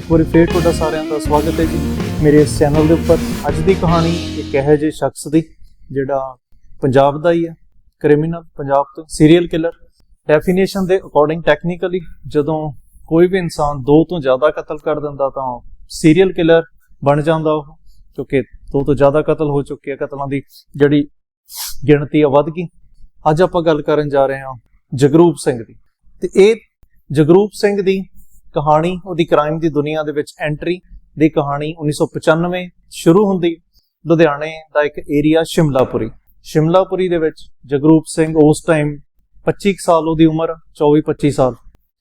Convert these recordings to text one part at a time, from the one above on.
ਇੱਕ ਵਾਰੀ ਫੇਰ ਤੁਹਾਡਾ ਸਾਰਿਆਂ ਦਾ ਸਵਾਗਤ ਹੈ ਜੀ। ਮੇਰੇ ਇਸ ਚੈਨਲ ਦੇ ਉੱਪਰ ਅੱਜ ਦੀ ਕਹਾਣੀ ਇੱਕ ਇਹੋ ਜਿਹੇ ਸ਼ਖਸ ਦੀ, ਜਿਹੜਾ ਪੰਜਾਬ ਦਾ ਹੀ ਹੈ ਕ੍ਰਿਮੀਨਲ ਪੰਜਾਬ ਤੋਂ ਸੀਰੀਅਲ ਕਿਲਰ ਡੈਫੀਨੇਸ਼ਨ ਦੇ ਅਕੋਰਡਿੰਗ ਟੈਕਨੀਕਲੀ ਜਦੋਂ ਕੋਈ ਵੀ ਇਨਸਾਨ ਦੋ ਤੋਂ ਜ਼ਿਆਦਾ ਕਤਲ ਕਰ ਦਿੰਦਾ ਤਾਂ ਸੀਰੀਅਲ ਕਿਲਰ ਬਣ ਜਾਂਦਾ ਉਹ, ਕਿਉਂਕਿ ਦੋ ਤੋਂ ਜ਼ਿਆਦਾ ਕਤਲ ਹੋ ਚੁੱਕੇ ਆ ਕਤਲਾਂ ਦੀ, ਜਿਹੜੀ ਗਿਣਤੀ ਆ ਵੱਧ ਗਈ। ਅੱਜ ਆਪਾਂ ਗੱਲ ਕਰਨ ਜਾ ਰਹੇ ਹਾਂ ਜਗਰੂਪ ਸਿੰਘ ਦੀ। ਤੇ ਇਹ ਜਗਰੂਪ ਸਿੰਘ ਦੀ ਕਹਾਣੀ ਉਹਦੀ ਕ੍ਰਾਈਮ ਦੀ ਦੁਨੀਆ ਦੇ ਵਿੱਚ ਐਂਟਰੀ ਦੀ ਕਹਾਣੀ 1995 ਸ਼ੁਰੂ ਹੁੰਦੀ। ਲੁਧਿਆਣੇ ਦਾ ਇੱਕ ਏਰੀਆ ਸ਼ਿਮਲਾਪੁਰੀ। ਸ਼ਿਮਲਾਪੁਰੀ ਦੇ ਵਿੱਚ ਜਗਰੂਪ ਸਿੰਘ ਉਸ ਟਾਈਮ 25 ਸਾਲ ਉਹਦੀ ਉਮਰ 24 25 ਸਾਲ।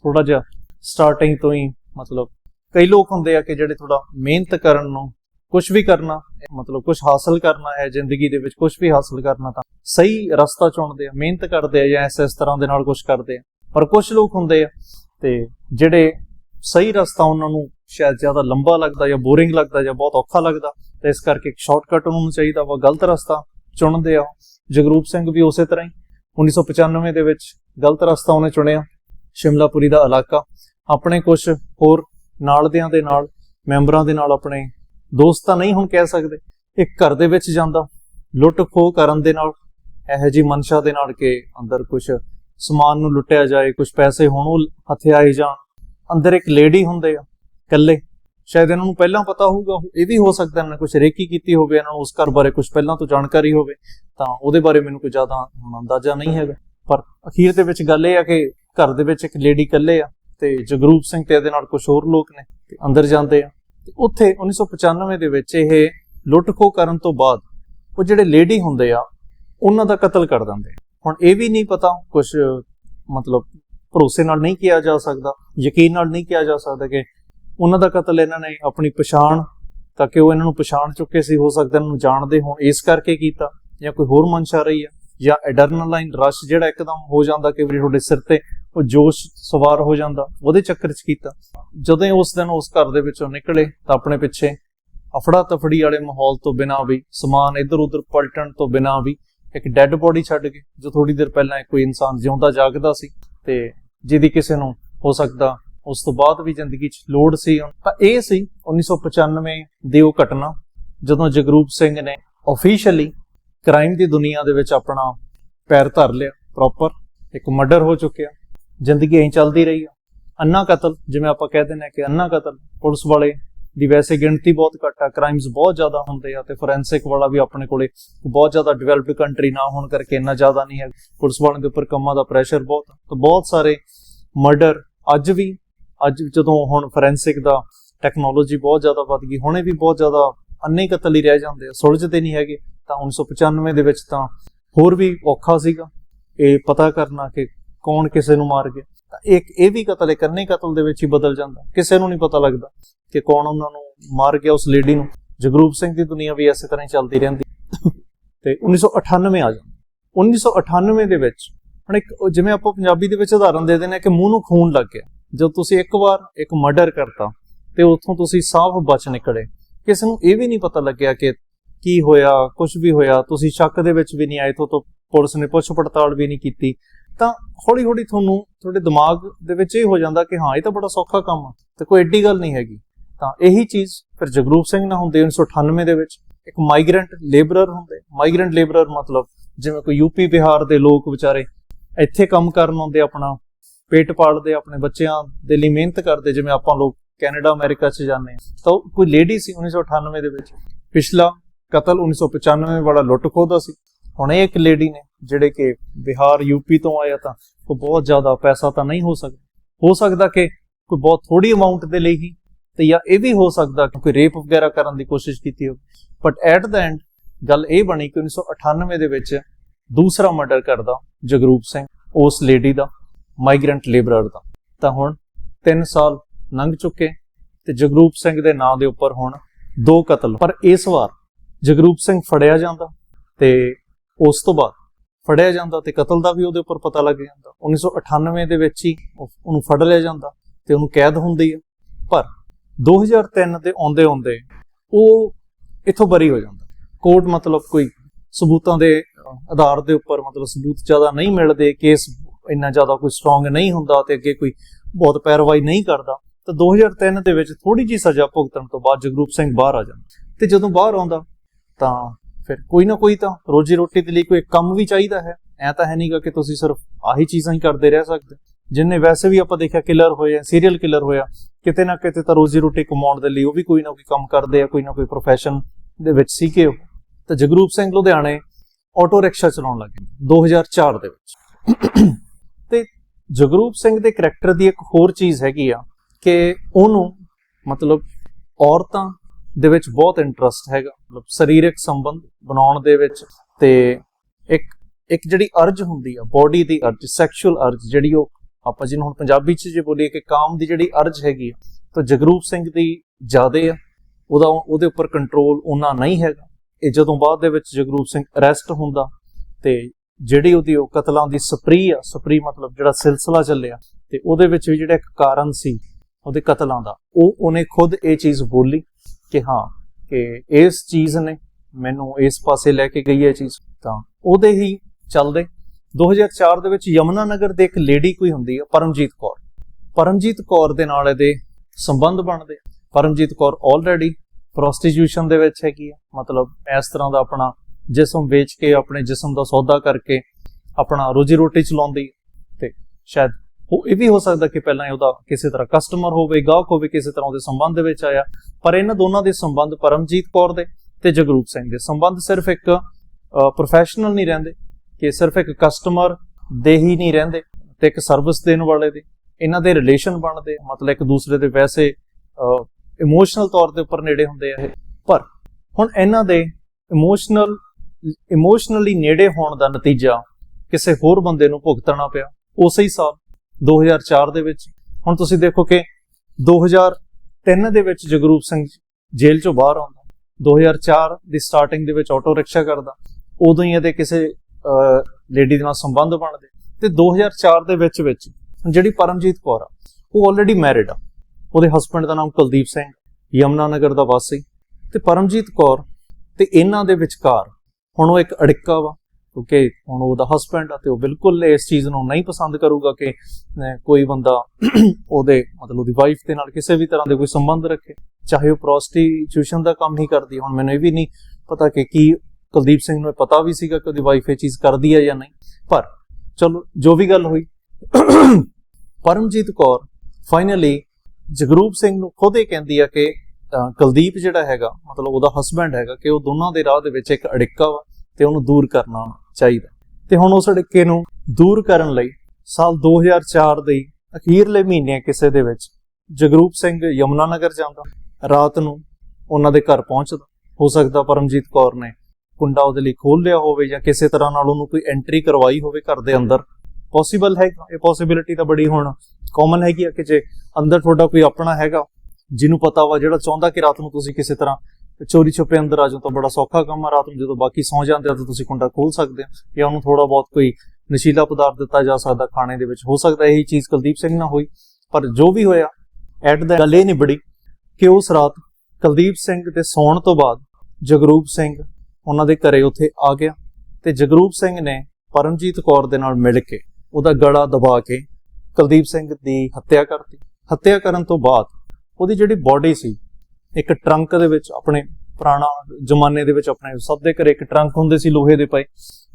ਥੋੜਾ ਜਿਹਾ ਸਟਾਰਟਿੰਗ ਤੋਂ ਹੀ ਮਤਲਬ ਕਈ ਲੋਕ ਹੁੰਦੇ ਆ ਕਿ ਜਿਹੜੇ ਥੋੜਾ ਮਿਹਨਤ ਕਰਨ ਨੂੰ ਕੁਝ ਵੀ ਕਰਨਾ, ਮਤਲਬ ਕੁਝ ਹਾਸਲ ਕਰਨਾ ਹੈ ਜ਼ਿੰਦਗੀ ਦੇ ਵਿੱਚ ਕੁਝ ਵੀ ਹਾਸਲ ਕਰਨਾ ਤਾਂ ਸਹੀ ਰਸਤਾ ਚੁਣਦੇ ਆ, ਮਿਹਨਤ ਕਰਦੇ ਆ ਜਾਂ ਇਸ ਇਸ ਤਰ੍ਹਾਂ ਦੇ ਨਾਲ ਕੁਝ ਕਰਦੇ ਆ। ਪਰ ਕੁਝ ਲੋਕ ਹੁੰਦੇ ਆ ਤੇ ਜਿਹੜੇ ਸਹੀ ਰਸਤਾ ਉਹਨਾਂ ਨੂੰ ਸ਼ਾਇਦ ਜ਼ਿਆਦਾ ਲੰਬਾ ਲੱਗਦਾ ਜਾਂ ਬੋਰਿੰਗ ਲੱਗਦਾ ਜਾਂ ਬਹੁਤ ਔਖਾ ਲੱਗਦਾ, ਤੇ ਇਸ ਕਰਕੇ ਇੱਕ ਸ਼ਾਰਟਕਟ ਉਹਨਾਂ ਨੂੰ ਚਾਹੀਦਾ ਵਾ, ਗਲਤ ਰਸਤਾ ਚੁਣਦੇ ਆ ਜਗਰੂਪ ਸਿੰਘ ਵੀ ਉਸੇ ਤਰ੍ਹਾਂ ਹੀ 1995 ਦੇ ਵਿੱਚ ਗਲਤ ਰਸਤਾ ਉਹਨੇ ਚੁਣਿਆ, ਸ਼ਿਮਲਾਪੁਰੀ ਦਾ ਇਲਾਕਾ। ਆਪਣੇ ਕੁਝ ਹੋਰ ਨਾਲਦਿਆਂ ਦੇ ਨਾਲ, ਮੈਂਬਰਾਂ ਦੇ ਨਾਲ ਆਪਣੇ ਦੋਸਤ ਤਾਂ ਨਹੀਂ ਹੁਣ ਕਹਿ ਸਕਦੇ, ਇੱਕ ਘਰ ਦੇ ਵਿੱਚ ਜਾਂਦਾ ਲੁੱਟ ਖੋਹ ਕਰਨ ਦੇ ਨਾਲ, ਇਹੋ ਜੀ ਮਨਸ਼ਾ ਦੇ ਨਾਲ ਕਿ ਅੰਦਰ ਕੁਝ ਸਮਾਨ ਨੂੰ ਲੁੱਟਿਆ ਜਾਏ ਕੁਝ ਪੈਸੇ ਹੋਣ ਉਹ ਹਥਿਆਏ ਜਾਣ। ਅੰਦਰ ਇੱਕ ਲੇਡੀ ਹੁੰਦੇ ਆ, ਇਕੱਲੇ। ਸ਼ਾਇਦ ਇਹਨਾਂ ਨੂੰ ਪਹਿਲਾਂ ਪਤਾ ਹੋਊਗਾ, ਇਹ ਵੀ ਹੋ ਸਕਦਾ ਇਹਨਾਂ ਨੇ ਕੁਝ ਰੇਕੀ ਕੀਤੀ ਹੋਵੇ, ਇਹਨਾਂ ਨੂੰ ਉਸ ਘਰ ਬਾਰੇ ਕੁਝ ਪਹਿਲਾਂ ਤੋਂ ਜਾਣਕਾਰੀ ਹੋਵੇ, ਤਾਂ ਉਹਦੇ ਬਾਰੇ ਮੈਨੂੰ ਕੋਈ ਜ਼ਿਆਦਾ ਅੰਦਾਜ਼ਾ ਨਹੀਂ ਹੈਗਾ। ਪਰ ਅਖੀਰ ਦੇ ਵਿੱਚ ਗੱਲ ਇਹ ਆ ਕਿ ਘਰ ਦੇ ਵਿੱਚ ਇੱਕ ਲੇਡੀ ਇਕੱਲੇ ਆ, ਤੇ ਜਗਰੂਪ ਸਿੰਘ ਤੇ ਇਹਦੇ ਨਾਲ ਕੁਝ ਹੋਰ ਲੋਕ ਨੇ, ਤੇ ਅੰਦਰ ਜਾਂਦੇ ਆ। ਤੇ ਉੱਥੇ 1995 ਦੇ ਵਿੱਚ ਇਹ ਲੁੱਟ ਖੋਹ ਕਰਨ ਤੋਂ ਬਾਅਦ ਉਹ ਜਿਹੜੇ ਲੇਡੀ ਹੁੰਦੇ ਆ, ਉਹਨਾਂ ਦਾ ਕਤਲ ਕਰ ਦਿੰਦੇ ਆ। ਹੁਣ ਇਹ ਵੀ ਨਹੀਂ ਪਤਾ ਕੁਝ ਮਤਲਬ ਭਰੋਸੇ ਨਾਲ ਨਹੀਂ ਕਿਹਾ ਜਾ ਸਕਦਾ, ਯਕੀਨ ਨਾਲ ਨਹੀਂ ਕਿਹਾ ਜਾ ਸਕਦਾ ਕਿ ਉਹਨਾਂ ਦਾ ਕਤਲ ਇਹਨਾਂ ਨੇ ਆਪਣੀ ਪਛਾਣ, ਤਾਂ ਕਿ ਉਹ ਇਹਨਾਂ ਨੂੰ ਪਛਾਣ ਚੁੱਕੇ ਸੀ, ਹੋ ਸਕਦਾ ਇਹਨਾਂ ਨੂੰ ਜਾਣਦੇ ਹੋਣ, ਇਸ ਕਰਕੇ ਕੀਤਾ, ਜਾਂ ਕੋਈ ਹੋਰ ਮਨਸ਼ਾ ਰਹੀ ਆ ਜਾਂ ਐਡਰਨਲਾਈਨ ਰਸ਼ ਜਿਹੜਾ ਇੱਕਦਮ ਹੋ ਜਾਂਦਾ ਕਿ ਵੀ ਤੁਹਾਡੇ ਸਿਰ ਤੇ ਉਹ ਜੋਸ਼ ਸਵਾਰ ਹੋ ਜਾਂਦਾ, ਉਹਦੇ ਚੱਕਰ 'ਚ ਕੀਤਾ। ਜਦੋਂ ਉਸ ਦਿਨ ਉਸ ਘਰ ਦੇ ਵਿੱਚੋਂ ਨਿਕਲੇ, ਤਾਂ ਆਪਣੇ ਪਿੱਛੇ ਅਫੜਾ ਤਫੜੀ ਵਾਲੇ ਮਾਹੌਲ ਤੋਂ ਬਿਨਾਂ ਵੀ, ਸਮਾਨ ਇੱਧਰ ਉੱਧਰ ਪਲਟਣ ਤੋਂ ਬਿਨਾਂ ਵੀ, ਇੱਕ ਡੈੱਡ ਬੋਡੀ ਛੱਡ ਕੇ, ਜੋ ਥੋੜੀ ਦੇਰ ਪਹਿਲਾਂ ਕੋਈ ਇਨਸਾਨ ਜਿਉਂਦਾ ਜਾਗਦਾ ਸੀ ਤੇ ਜਿਹਦੀ ਕਿਸੇ ਨੂੰ ਹੋ ਸਕਦਾ ਉਸ ਤੋਂ ਬਾਅਦ ਵੀ ਜ਼ਿੰਦਗੀ 'ਚ ਲੋੜ ਸੀ। ਤਾਂ ਇਹ ਸੀ 1995 ਦੀ ਉਹ ਘਟਨਾ, ਜਦੋਂ ਜਗਰੂਪ ਸਿੰਘ ਨੇ ਆਫੀਸ਼ੀਅਲੀ ਕ੍ਰਾਈਮ ਦੀ ਦੁਨੀਆ ਦੇ ਵਿੱਚ ਆਪਣਾ ਪੈਰ ਧਰ ਲਿਆ ਪ੍ਰੋਪਰ ਇੱਕ ਮਰਡਰ ਹੋ ਚੁੱਕਿਆ। ਜ਼ਿੰਦਗੀ ਐਂ ਚੱਲਦੀ ਰਹੀ। ਆ ਅੰਨਾ ਕਤਲ, ਜਿਵੇਂ ਆਪਾਂ ਕਹਿੰਦੇ ਨੇ ਕਿ ਅੰਨਾ ਕਤਲ, ਪੁਲਿਸ ਵਾਲੇ ਦੀ ਵੈਸੇ ਗਿਣਤੀ ਬਹੁਤ ਘੱਟ ਆ ਕ੍ਰਾਈਮਸ ਬਹੁਤ ਜ਼ਿਆਦਾ ਹੁੰਦੇ ਆ ਤੇ ਫੋਰੈਂਸਿਕ ਵਾਲਾ ਵੀ ਆਪਣੇ ਕੋਲੇ ਬਹੁਤ ਜ਼ਿਆਦਾ ਡਿਵੈਲਪਡ ਕੰਟਰੀ ਨਾ ਹੋਣ ਕਰਕੇ ਇੰਨਾ ਜ਼ਿਆਦਾ ਨਹੀਂ ਹੈ। ਪੁਲਿਸ ਵਾਲਿਆਂ ਦੇ ਉੱਪਰ ਕੰਮਾਂ ਦਾ ਪ੍ਰੈਸ਼ਰ ਬਹੁਤ ਤਾਂ ਬਹੁਤ ਸਾਰੇ ਮਰਡਰ ਅੱਜ ਵੀ, ਅੱਜ ਜਦੋਂ ਹੁਣ ਫੋਰੈਂਸਿਕ ਦਾ ਟੈਕਨੋਲੋਜੀ ਬਹੁਤ ਜ਼ਿਆਦਾ ਵੱਧ ਗਈ, ਹੁਣੇ ਵੀ ਬਹੁਤ ਜ਼ਿਆਦਾ ਅੰਨੇ ਕਤਲ ਹੀ ਰਹਿ ਜਾਂਦੇ ਆ, ਸੁਲਝਦੇ ਨਹੀਂ ਹੈਗੇ। ਤਾਂ 1995 ਦੇ ਵਿੱਚ ਤਾਂ ਹੋਰ ਵੀ ਔਖਾ ਸੀਗਾ। ਇਹ ਪਤਾ ਕਰਨਾ ਕਿ ਕੌਣ ਕਿਸੇ ਨੂੰ ਮਾਰ ਗਿਆ। ਤਾਂ ਇੱਕ ਇਹ ਵੀ ਕਤਲ, ਇੱਕ ਅੰਨੇ ਕਤਲ ਦੇ ਵਿੱਚ ਹੀ ਬਦਲ ਜਾਂਦਾ। ਕਿਸੇ ਨੂੰ ਨਹੀਂ ਪਤਾ ਲੱਗਦਾ। ਕਿ ਕੌਣ ਉਹਨਾਂ ਨੂੰ ਮਾਰ ਗਿਆ ਉਸ ਲੇਡੀ ਨੂੰ। ਜਗਰੂਪ ਸਿੰਘ ਦੀ ਦੁਨੀਆ ਵੀ ਇਸੇ ਤਰ੍ਹਾਂ ਹੀ ਚੱਲਦੀ ਰਹਿੰਦੀ। ਤੇ 1998 ਆ ਜਾਂਦਾ। 1998 ਦੇ ਵਿੱਚ ਹੁਣ ਇੱਕ ਜਿਵੇਂ ਆਪਾਂ ਪੰਜਾਬੀ ਦੇ ਵਿੱਚ ਉਦਾਹਰਨ ਦੇ ਦਿੰਦੇ ਆ ਕਿ ਮੂੰਹ ਨੂੰ ਖੂਨ ਲੱਗ ਗਿਆ। ਜਦੋਂ ਤੁਸੀਂ ਇੱਕ ਵਾਰ ਇੱਕ ਮਰਡਰ ਕਰਤਾ ਤੇ ਉੱਥੋਂ ਤੁਸੀਂ ਸਾਫ਼ ਬਚ ਨਿਕਲੇ। ਕਿਸੇ ਨੂੰ ਇਹ ਵੀ ਨਹੀਂ ਪਤਾ ਲੱਗਿਆ ਕਿ ਕੀ ਹੋਇਆ ਕੁਝ ਵੀ ਹੋਇਆ। ਤੁਸੀਂ ਸ਼ੱਕ ਦੇ ਵਿੱਚ ਵੀ ਨਹੀਂ ਆਏ ਤੋਂ ਤੋਂ ਪੁਲਿਸ ਨੇ ਪੁੱਛ ਪੜਤਾਲ ਵੀ ਨਹੀਂ ਕੀਤੀ। ਤਾਂ ਹੌਲੀ ਹੌਲੀ ਤੁਹਾਨੂੰ ਤੁਹਾਡੇ ਦਿਮਾਗ ਦੇ ਵਿੱਚ ਇਹ ਹੋ ਜਾਂਦਾ ਕਿ ਹਾਂ, ਇਹ ਤਾਂ ਬੜਾ ਸੌਖਾ ਕੰਮ ਆ ਤੇ ਕੋਈ ਐਡੀ ਗੱਲ ਨਹੀਂ ਹੈਗੀ। ਤਾਂ ਇਹੀ ਚੀਜ਼ ਫਿਰ ਜਗਰੂਪ ਸਿੰਘ ਨਾਲ ਹੁੰਦੇ 1998 ਦੇ ਵਿੱਚ। ਇੱਕ ਮਾਈਗ੍ਰੈਂਟ ਲੇਬਰਰ ਹੁੰਦੇ। ਮਾਈਗ੍ਰੈਂਟ ਲੇਬਰਰ ਮਤਲਬ ਜਿਵੇਂ ਕੋਈ ਯੂਪੀ ਬਿਹਾਰ ਦੇ ਲੋਕ ਵਿਚਾਰੇ ਇੱਥੇ ਕੰਮ ਕਰਨ ਆਉਂਦੇ, ਆਪਣਾ ਪੇਟ ਪਾਲਦੇ, ਆਪਣੇ ਬੱਚਿਆਂ ਦੇ ਲਈ ਮਿਹਨਤ ਕਰਦੇ, ਜਿਵੇਂ ਆਪਾਂ ਲੋਕ ਕੈਨੇਡਾ, ਅਮਰੀਕਾ 'ਚ ਜਾਂਦੇ ਆ ਤਾਂ ਉਹ ਕੋਈ ਲੇਡੀ ਸੀ 1998 ਦੇ ਵਿੱਚ। ਪਿਛਲਾ ਕਤਲ 1995 ਵਾਲਾ ਲੁੱਟ ਖੋਹ ਦਾ ਸੀ। ਹੁਣ ਇਹ ਇੱਕ ਲੇਡੀ ਨੇ, ਜਿਹੜੇ ਕਿ ਬਿਹਾਰ ਯੂਪੀ ਤੋਂ ਆਇਆ ਤਾਂ ਕੋਈ ਬਹੁਤ ਜ਼ਿਆਦਾ ਪੈਸਾ ਤਾਂ ਨਹੀਂ ਹੋ ਸਕਦਾ। ਹੋ ਸਕਦਾ ਕਿ ਕੋਈ ਬਹੁਤ ਥੋੜੀ ਅਮਾਉਂਟ ਦੇ ਲਈ ਹੀ ਤੇ ਜਾਂ ਇਹ ਵੀ ਹੋ ਸਕਦਾ ਕਿ ਕੋਈ ਰੇਪ ਵਗੈਰਾ ਕਰਨ ਦੀ ਕੋਸ਼ਿਸ਼ ਕੀਤੀ ਹੋਵੇ। ਬਟ ਐਟ ਦਾ ਐਂਡ ਗੱਲ ਇਹ ਬਣੀ ਕਿ 1998 ਦੇ ਵਿੱਚ ਦੂਸਰਾ ਮਰਡਰ ਕਰਦਾ ਜਗਰੂਪ ਸਿੰਘ, ਉਸ ਲੇਡੀ ਦਾ ਮਾਈਗ੍ਰੈਂਟ ਲੇਬਰਰ ਦਾ। ਤਾਂ ਹੁਣ 3 ਸਾਲ ਲੰਘ ਚੁੱਕੇ ਤੇ ਜਗਰੂਪ ਸਿੰਘ ਦੇ ਨਾਂ ਦੇ ਉੱਪਰ ਹੁਣ ਦੋ ਕਤਲ। ਪਰ ਇਸ ਵਾਰ ਜਗਰੂਪ ਸਿੰਘ ਫੜਿਆ ਜਾਂਦਾ ਤੇ ਉਸ ਤੋਂ ਬਾਅਦ ਫੜਿਆ ਜਾਂਦਾ ਤੇ ਕਤਲ ਦਾ ਵੀ ਉਹਦੇ ਉੱਪਰ ਪਤਾ ਲੱਗ ਜਾਂਦਾ। 1998 ਦੇ ਵਿੱਚ ਹੀ ਉਹਨੂੰ ਫੜ ਲਿਆ ਜਾਂਦਾ ਤੇ ਉਹਨੂੰ ਕੈਦ ਹੁੰਦੀ ਹੈ ਪਰ 2003 ਦੇ ਆਉਂਦੇ ਆਉਂਦੇ ਉਹ ਇੱਥੋਂ ਬਰੀ ਹੋ ਜਾਂਦਾ। ਕੋਰਟ ਮਤਲਬ ਕੋਈ ਸਬੂਤਾਂ ਦੇ ਆਧਾਰ ਦੇ ਉੱਪਰ ਮਤਲਬ ਸਬੂਤ ਜ਼ਿਆਦਾ ਨਹੀਂ ਮਿਲਦੇ ਕੇਸ ਇੰਨਾ ਜ਼ਿਆਦਾ ਕੋਈ ਸਟਰੋਂਗ ਨਹੀਂ ਹੁੰਦਾ ਤੇ ਅੱਗੇ ਕੋਈ ਬਹੁਤ ਪੈਰਵਾਈ ਨਹੀਂ ਕਰਦਾ। ਤਾਂ 2003 ਦੇ ਵਿੱਚ ਥੋੜੀ ਜੀ ਸਜ਼ਾ ਭੁਗਤਣ ਤੋਂ ਬਾਅਦ ਜਗਰੂਪ ਸਿੰਘ ਬਾਹਰ ਆ ਜਾਂਦਾ। ਤੇ ਜਦੋਂ ਬਾਹਰ ਆਉਂਦਾ, ਤਾਂ ਫਿਰ ਕੋਈ ਨਾ ਕੋਈ ਤਾਂ ਰੋਜੀ ਰੋਟੀ ਦੇ ਲਈ ਕੋਈ ਕੰਮ ਵੀ ਚਾਹੀਦਾ ਹੈ। ਐ ਤਾਂ ਹੈ ਨਹੀਂਗਾ ਕਿ ਤੁਸੀਂ ਸਿਰਫ ਆਹੀ ਚੀਜ਼ਾਂ ਹੀ ਕਰਦੇ ਰਹਿ ਸਕਦੇ। ਜਿੰਨੇ ਵੈਸੇ ਵੀ ਆਪਾਂ ਦੇਖਿਆ ਕਿਲਰ ਹੋਏ ਆ ਸੀਰੀਅਲ ਕਿਲਰ ਹੋਇਆ ਕਿਤੇ ਨਾ ਕਿਤੇ ਤਾਂ ਰੋਜੀ ਰੋਟੀ ਕਮਾਉਣ ਦੇ ਲਈ ਉਹ ਵੀ ਕੋਈ ਨਾ ਕੋਈ ਕੰਮ ਕਰਦੇ ਆ, ਕੋਈ ਨਾ ਕੋਈ ਪ੍ਰੋਫੈਸ਼ਨ ਦੇ ਵਿੱਚ ਸੀਗੇ ਉਹ। ਤਾਂ ਜਗਰੂਪ ਸਿੰਘ ਲੁਧਿਆਣੇ ਆਟੋ ਰਿਕਸ਼ਾ ਚਲਾਉਣ ਲੱਗੇ 2004 ਦੇ ਵਿੱਚ। ਤੇ ਜਗਰੂਪ ਸਿੰਘ ਦੇ ਕੈਰੈਕਟਰ ਦੀ ਇੱਕ ਹੋਰ ਚੀਜ਼ ਹੈਗੀ ਆ ਕਿ ਉਹਨੂੰ ਮਤਲਬ ਔਰਤਾਂ ਦੇ ਵਿੱਚ ਬਹੁਤ ਇੰਟਰਸਟ ਹੈਗਾ। ਮਤਲਬ ਸਰੀਰਕ ਸੰਬੰਧ ਬਣਾਉਣ ਦੇ ਵਿੱਚ ਤੇ ਇੱਕ ਇੱਕ ਜਿਹੜੀ ਅਰਜ ਹੁੰਦੀ ਆ ਬੋਡੀ ਦੀ ਅਰਜ ਸੈਕਸ਼ੂਅਲ ਅਰਜ ਜਿਹੜੀ ਉਹ ਆਪਾਂ ਜਿਹਨੂੰ ਹੁਣ ਪੰਜਾਬੀ ਚ ਜੇ ਬੋਲੀਏ ਕਿ ਕਾਮ ਦੀ ਜਿਹੜੀ ਅਰਜ ਹੈਗੀ ਆ, ਤਾਂ ਜਗਰੂਪ ਸਿੰਘ ਦੀ ਜ਼ਿਆਦੇ ਆ। ਉਹਦਾ ਉਹਦੇ ਉੱਪਰ ਕੰਟਰੋਲ ਉਹਨਾਂ ਨਹੀਂ ਹੈਗਾ। ਇਹ ਜਦੋਂ ਬਾਅਦ ਦੇ ਵਿੱਚ ਜਗਰੂਪ ਸਿੰਘ ਅਰੈਸਟ ਹੁੰਦਾ ਤੇ ਜਿਹੜੀ ਉਹਦੀ ਉਹ ਕਤਲਾਂ ਦੀ ਸਪਰੀ ਆ ਸਪਰੀ ਮਤਲਬ ਜਿਹੜਾ ਸਿਲਸਿਲਾ ਚੱਲਿਆ ਤੇ ਉਹਦੇ ਵਿੱਚ ਵੀ ਜਿਹੜਾ ਇੱਕ ਕਾਰਨ ਸੀ ਉਹਦੇ ਕਤਲਾਂ ਦਾ ਉਹ ਉਹਨੇ ਖੁਦ ਇਹ ਚੀਜ਼ ਬੋਲੀ ਕਿ ਹਾਂ ਕਿ ਇਸ ਚੀਜ਼ ਨੇ ਮੈਨੂੰ ਇਸ ਪਾਸੇ ਲੈ ਕੇ ਗਈ ਹੈ ਚੀਜ਼। ਤਾਂ ਉਹਦੇ ਹੀ ਚੱਲਦੇ 2004 ਦੇ ਵਿੱਚ ਯਮਨਾ ਨਗਰ ਦੇ ਇੱਕ ਲੇਡੀ ਕੋਈ ਹੁੰਦੀ ਹੈ ਪਰਮਜੀਤ ਕੌਰ। ਪਰਮਜੀਤ ਕੌਰ ਦੇ ਨਾਲ ਇਹਦੇ ਸੰਬੰਧ ਬਣਦੇ ਪਰਮਜੀਤ ਕੌਰ ਆਲਰੇਡੀ ਪ੍ਰੋਸਟੀਟਿਊਸ਼ਨ ਦੇ ਵਿੱਚ ਹੈਗੀ ਆ, ਮਤਲਬ ਇਸ ਤਰ੍ਹਾਂ ਦਾ ਆਪਣਾ ਜਿਸਮ ਵੇਚ ਕੇ, ਆਪਣੇ ਜਿਸਮ ਦਾ ਸੌਦਾ ਕਰਕੇ ਆਪਣਾ ਰੋਜੀ ਰੋਟੀ ਚਲਾਉਂਦੀ ਹੈ ਤੇ ਸ਼ਾਇਦ ਉਹ ਇਹ ਵੀ ਹੋ ਸਕਦਾ ਕਿ ਪਹਿਲਾਂ ਇਹ ਉਹਦਾ ਕਿਸੇ ਤਰ੍ਹਾਂ ਕਸਟਮਰ ਹੋਵੇ, ਗਾਹਕ ਹੋਵੇ, ਕਿਸੇ ਤਰ੍ਹਾਂ ਉਹਦੇ ਸੰਬੰਧ ਦੇ ਵਿੱਚ ਆਇਆ। ਪਰ ਇਹਨਾਂ ਦੋਨਾਂ ਦੇ ਸੰਬੰਧ ਪਰਮਜੀਤ ਕੌਰ ਦੇ ਤੇ ਜਗਰੂਪ ਸਿੰਘ ਦੇ। ਸੰਬੰਧ ਸਿਰਫ ਇੱਕ ਪ੍ਰੋਫੈਸ਼ਨਲ ਨਹੀਂ ਰਹਿੰਦੇ। ਕਿ ਸਿਰਫ ਇੱਕ ਕਸਟਮਰ ਦੇ ਹੀ ਨਹੀਂ ਰਹਿੰਦੇ ਤੇ ਇੱਕ ਸਰਵਿਸ ਦੇਣ ਵਾਲੇ ਦੇ, ਇਹਨਾਂ ਦੇ ਰਿਲੇਸ਼ਨ ਬਣਦੇ, ਮਤਲਬ ਇੱਕ ਦੂਸਰੇ ਦੇ ਵੈਸੇ ਇਮੋਸ਼ਨਲ ਤੌਰ ਦੇ ਉੱਪਰ ਨੇੜੇ ਹੁੰਦੇ ਆ ਇਹ। ਪਰ ਹੁਣ ਇਹਨਾਂ ਦੇ ਇਮੋਸ਼ਨਲ ਇਮੋਸ਼ਨਲੀ ਨੇੜੇ ਹੋਣ ਦਾ ਨਤੀਜਾ ਕਿਸੇ ਹੋਰ ਬੰਦੇ ਨੂੰ ਭੁਗਤਣਾ ਪਿਆ। ਉਸੇ ਹੀ ਸਾਲ 2004 ਦੇ ਵਿੱਚ, ਹੁਣ ਤੁਸੀਂ ਦੇਖੋ ਕਿ 2003 ਦੇ ਵਿੱਚ ਜਗਰੂਪ ਸਿੰਘ ਜੇਲ੍ਹ ਚੋਂ ਬਾਹਰ ਆਉਂਦਾ। 2004 ਦੀ ਸਟਾਰਟਿੰਗ ਦੇ ਵਿੱਚ ਆਟੋ ਰਿਕਸ਼ਾ ਕਰਦਾ। ਉਦੋਂ ਹੀ ਇਹਦੇ ਕਿਸੇ ਲੇਡੀ ਦੇ ਨਾਲ ਸੰਬੰਧ ਬਣਦੇ। ਤੇ 2004 ਦੇ ਵਿੱਚ ਵਿੱਚ ਜਿਹੜੀ ਪਰਮਜੀਤ ਕੌਰ ਆ, ਉਹ ਆਲਰੇਡੀ ਮੈਰਿਡ ਆ। ਉਹਦੇ ਹਸਬੰਡ ਦਾ ਨਾਮ ਕੁਲਦੀਪ ਸਿੰਘ, ਯਮਨਾ ਨਗਰ ਦਾ ਵਾਸੀ। ਤੇ ਪਰਮਜੀਤ ਕੌਰ ਤੇ ਇਹਨਾਂ ਦੇ ਵਿਚਕਾਰ ਹੁਣ ਉਹ ਇੱਕ ਅੜਿੱਕਾ ਵਾ, ਕਿਉਂਕਿ ਹੁਣ ਉਹਦਾ ਹਸਬੰਡ ਆ ਤੇ ਉਹ ਬਿਲਕੁਲ ਇਸ ਚੀਜ਼ ਨੂੰ ਨਹੀਂ ਪਸੰਦ ਕਰੂਗਾ ਕਿ ਕੋਈ ਬੰਦਾ ਉਹਦੇ ਮਤਲਬ ਉਹਦੀ ਵਾਈਫ ਦੇ ਨਾਲ ਕਿਸੇ ਵੀ ਤਰ੍ਹਾਂ ਦੇ ਕੋਈ ਸੰਬੰਧ ਰੱਖੇ। ਚਾਹੇ ਉਹ ਪ੍ਰੋਸਟੀਟਿਊਸ਼ਨ ਦਾ ਕੰਮ ਹੀ ਕਰਦੀ ਹੁਣ, ਮੈਨੂੰ ਇਹ ਵੀ ਨਹੀਂ ਪਤਾ ਕਿ ਕੀ ਕੁਲਦੀਪ ਸਿੰਘ ਨੂੰ ਇਹ ਪਤਾ ਵੀ ਸੀਗਾ ਕਿ ਉਹਦੀ ਵਾਈਫ ਇਹ ਚੀਜ਼ ਕਰਦੀ ਹੈ ਜਾਂ ਨਹੀਂ। ਪਰ ਚਲੋ, ਜੋ ਵੀ ਗੱਲ ਹੋਈ, ਪਰਮਜੀਤ ਕੌਰ ਫਾਈਨਲੀ ਜਗਰੂਪ ਸਿੰਘ ਨੂੰ ਖੁਦ ਹੀ ਕਹਿੰਦੀ ਆ ਕਿ ਕੁਲਦੀਪ ਜਿਹੜਾ ਹੈਗਾ, ਮਤਲਬ ਉਹਦਾ ਹਸਬੰਡ ਹੈਗਾ, ਕਿ ਉਹ ਦੋਨਾਂ ਦੇ ਰਾਹ ਦੇ ਵਿੱਚ ਇੱਕ ਅੜਿੱਕਾ ਵਾ ਤੇ ਉਹਨੂੰ ਦੂਰ ਕਰਨਾ ਚਾਹੀਦਾ। ਤੇ ਹੁਣ ਉਸ ਅੜਿੱਕੇ ਨੂੰ ਦੂਰ ਕਰਨ ਲਈ ਸਾਲ 2004 ਦੇ ਅਖੀਰਲੇ ਮਹੀਨੇ ਕਿਸੇ ਦੇ ਵਿੱਚ ਜਗਰੂਪ ਸਿੰਘ ਯਮਨਾ ਨਗਰ ਜਾਂਦਾ। ਰਾਤ ਨੂੰ ਉਹਨਾਂ ਦੇ ਘਰ ਪਹੁੰਚਦਾ। ਹੋ ਸਕਦਾ ਪਰਮਜੀਤ ਕੌਰ ਨੇ ਕੁੰਡਾ ਉਹਦੇ ਲਈ ਖੋਲ ਲਿਆ ਹੋਵੇ ਜਾਂ ਕਿਸੇ ਤਰ੍ਹਾਂ ਨਾਲ ਉਹਨੂੰ ਕੋਈ ਐਂਟਰੀ ਕਰਵਾਈ ਹੋਵੇ ਘਰ ਦੇ ਅੰਦਰ ਪੋਸੀਬਲ ਹੈ ਇਹ ਪੋਸਿਬਿਲਿਟੀ ਤਾਂ ਬੜੀ ਹੁਣ ਕਾਮਨ ਹੈਗੀ ਆ ਕਿ ਜੇ ਅੰਦਰ ਤੁਹਾਡਾ ਕੋਈ ਆਪਣਾ ਹੈਗਾ ਜਿਹਨੂੰ ਪਤਾ ਵਾ ਜਿਹੜਾ ਚਾਹੁੰਦਾ ਕਿ ਰਾਤ ਨੂੰ ਤੁਸੀਂ ਕਿਸੇ ਤਰ੍ਹਾਂ ਚੋਰੀ ਛੁਪੇ ਅੰਦਰ ਆ ਜਾਓ ਤਾਂ ਬੜਾ ਸੌਖਾ ਕੰਮ ਆ ਰਾਤ ਨੂੰ ਜਦੋਂ ਬਾਕੀ ਸੌ ਜਾਂਦੇ ਆ ਤਾਂ ਤੁਸੀਂ ਕੁੰਡਾ ਖੋਲ ਸਕਦੇ ਹੋ ਜਾਂ ਉਹਨੂੰ ਥੋੜਾ ਬਹੁਤ ਕੋਈ ਨਸ਼ੀਲਾ ਪਦਾਰਥ ਦਿੱਤਾ ਜਾ ਸਕਦਾ ਖਾਣੇ ਦੇ ਵਿੱਚ ਹੋ ਸਕਦਾ ਇਹੀ ਚੀਜ਼ ਕੁਲਦੀਪ ਸਿੰਘ ਨਾਲ ਹੋਈ ਪਰ ਜੋ ਵੀ ਹੋਇਆ ਐਟ ਦਾ ਗੱਲ ਇਹ ਨਹੀਂ ਬੜੀ ਕਿ ਉਸ ਰਾਤ ਕੁਲਦੀਪ ਸਿੰਘ ਦੇ ਸੌਣ ਤੋਂ ਬਾਅਦ ਜਗਰੂਪ ਸਿੰਘ ਉਹਨਾਂ ਦੇ ਘਰੇ ਉੱਥੇ ਆ ਗਿਆ ਤੇ ਜਗਰੂਪ ਸਿੰਘ ਨੇ ਪਰਮਜੀਤ ਕੌਰ ਦੇ ਨਾਲ ਮਿਲ ਕੇ ਉਹਦਾ ਗਲਾ ਦਬਾ ਕੇ ਕੁਲਦੀਪ ਸਿੰਘ ਦੀ ਹੱਤਿਆ ਕਰਤੀ। ਹੱਤਿਆ ਕਰਨ ਤੋਂ ਬਾਅਦ ਉਹਦੀ ਜਿਹੜੀ ਬਾਡੀ ਸੀ, ਇੱਕ ਟਰੰਕ ਦੇ ਵਿੱਚ ਆਪਣੇ ਪੁਰਾਣਾ ਜ਼ਮਾਨੇ ਦੇ ਵਿੱਚ ਆਪਣੇ ਸਭ ਦੇ ਘਰੇ ਇੱਕ ਟਰੰਕ ਹੁੰਦੇ ਸੀ ਲੋਹੇ ਦੇ ਪਏ।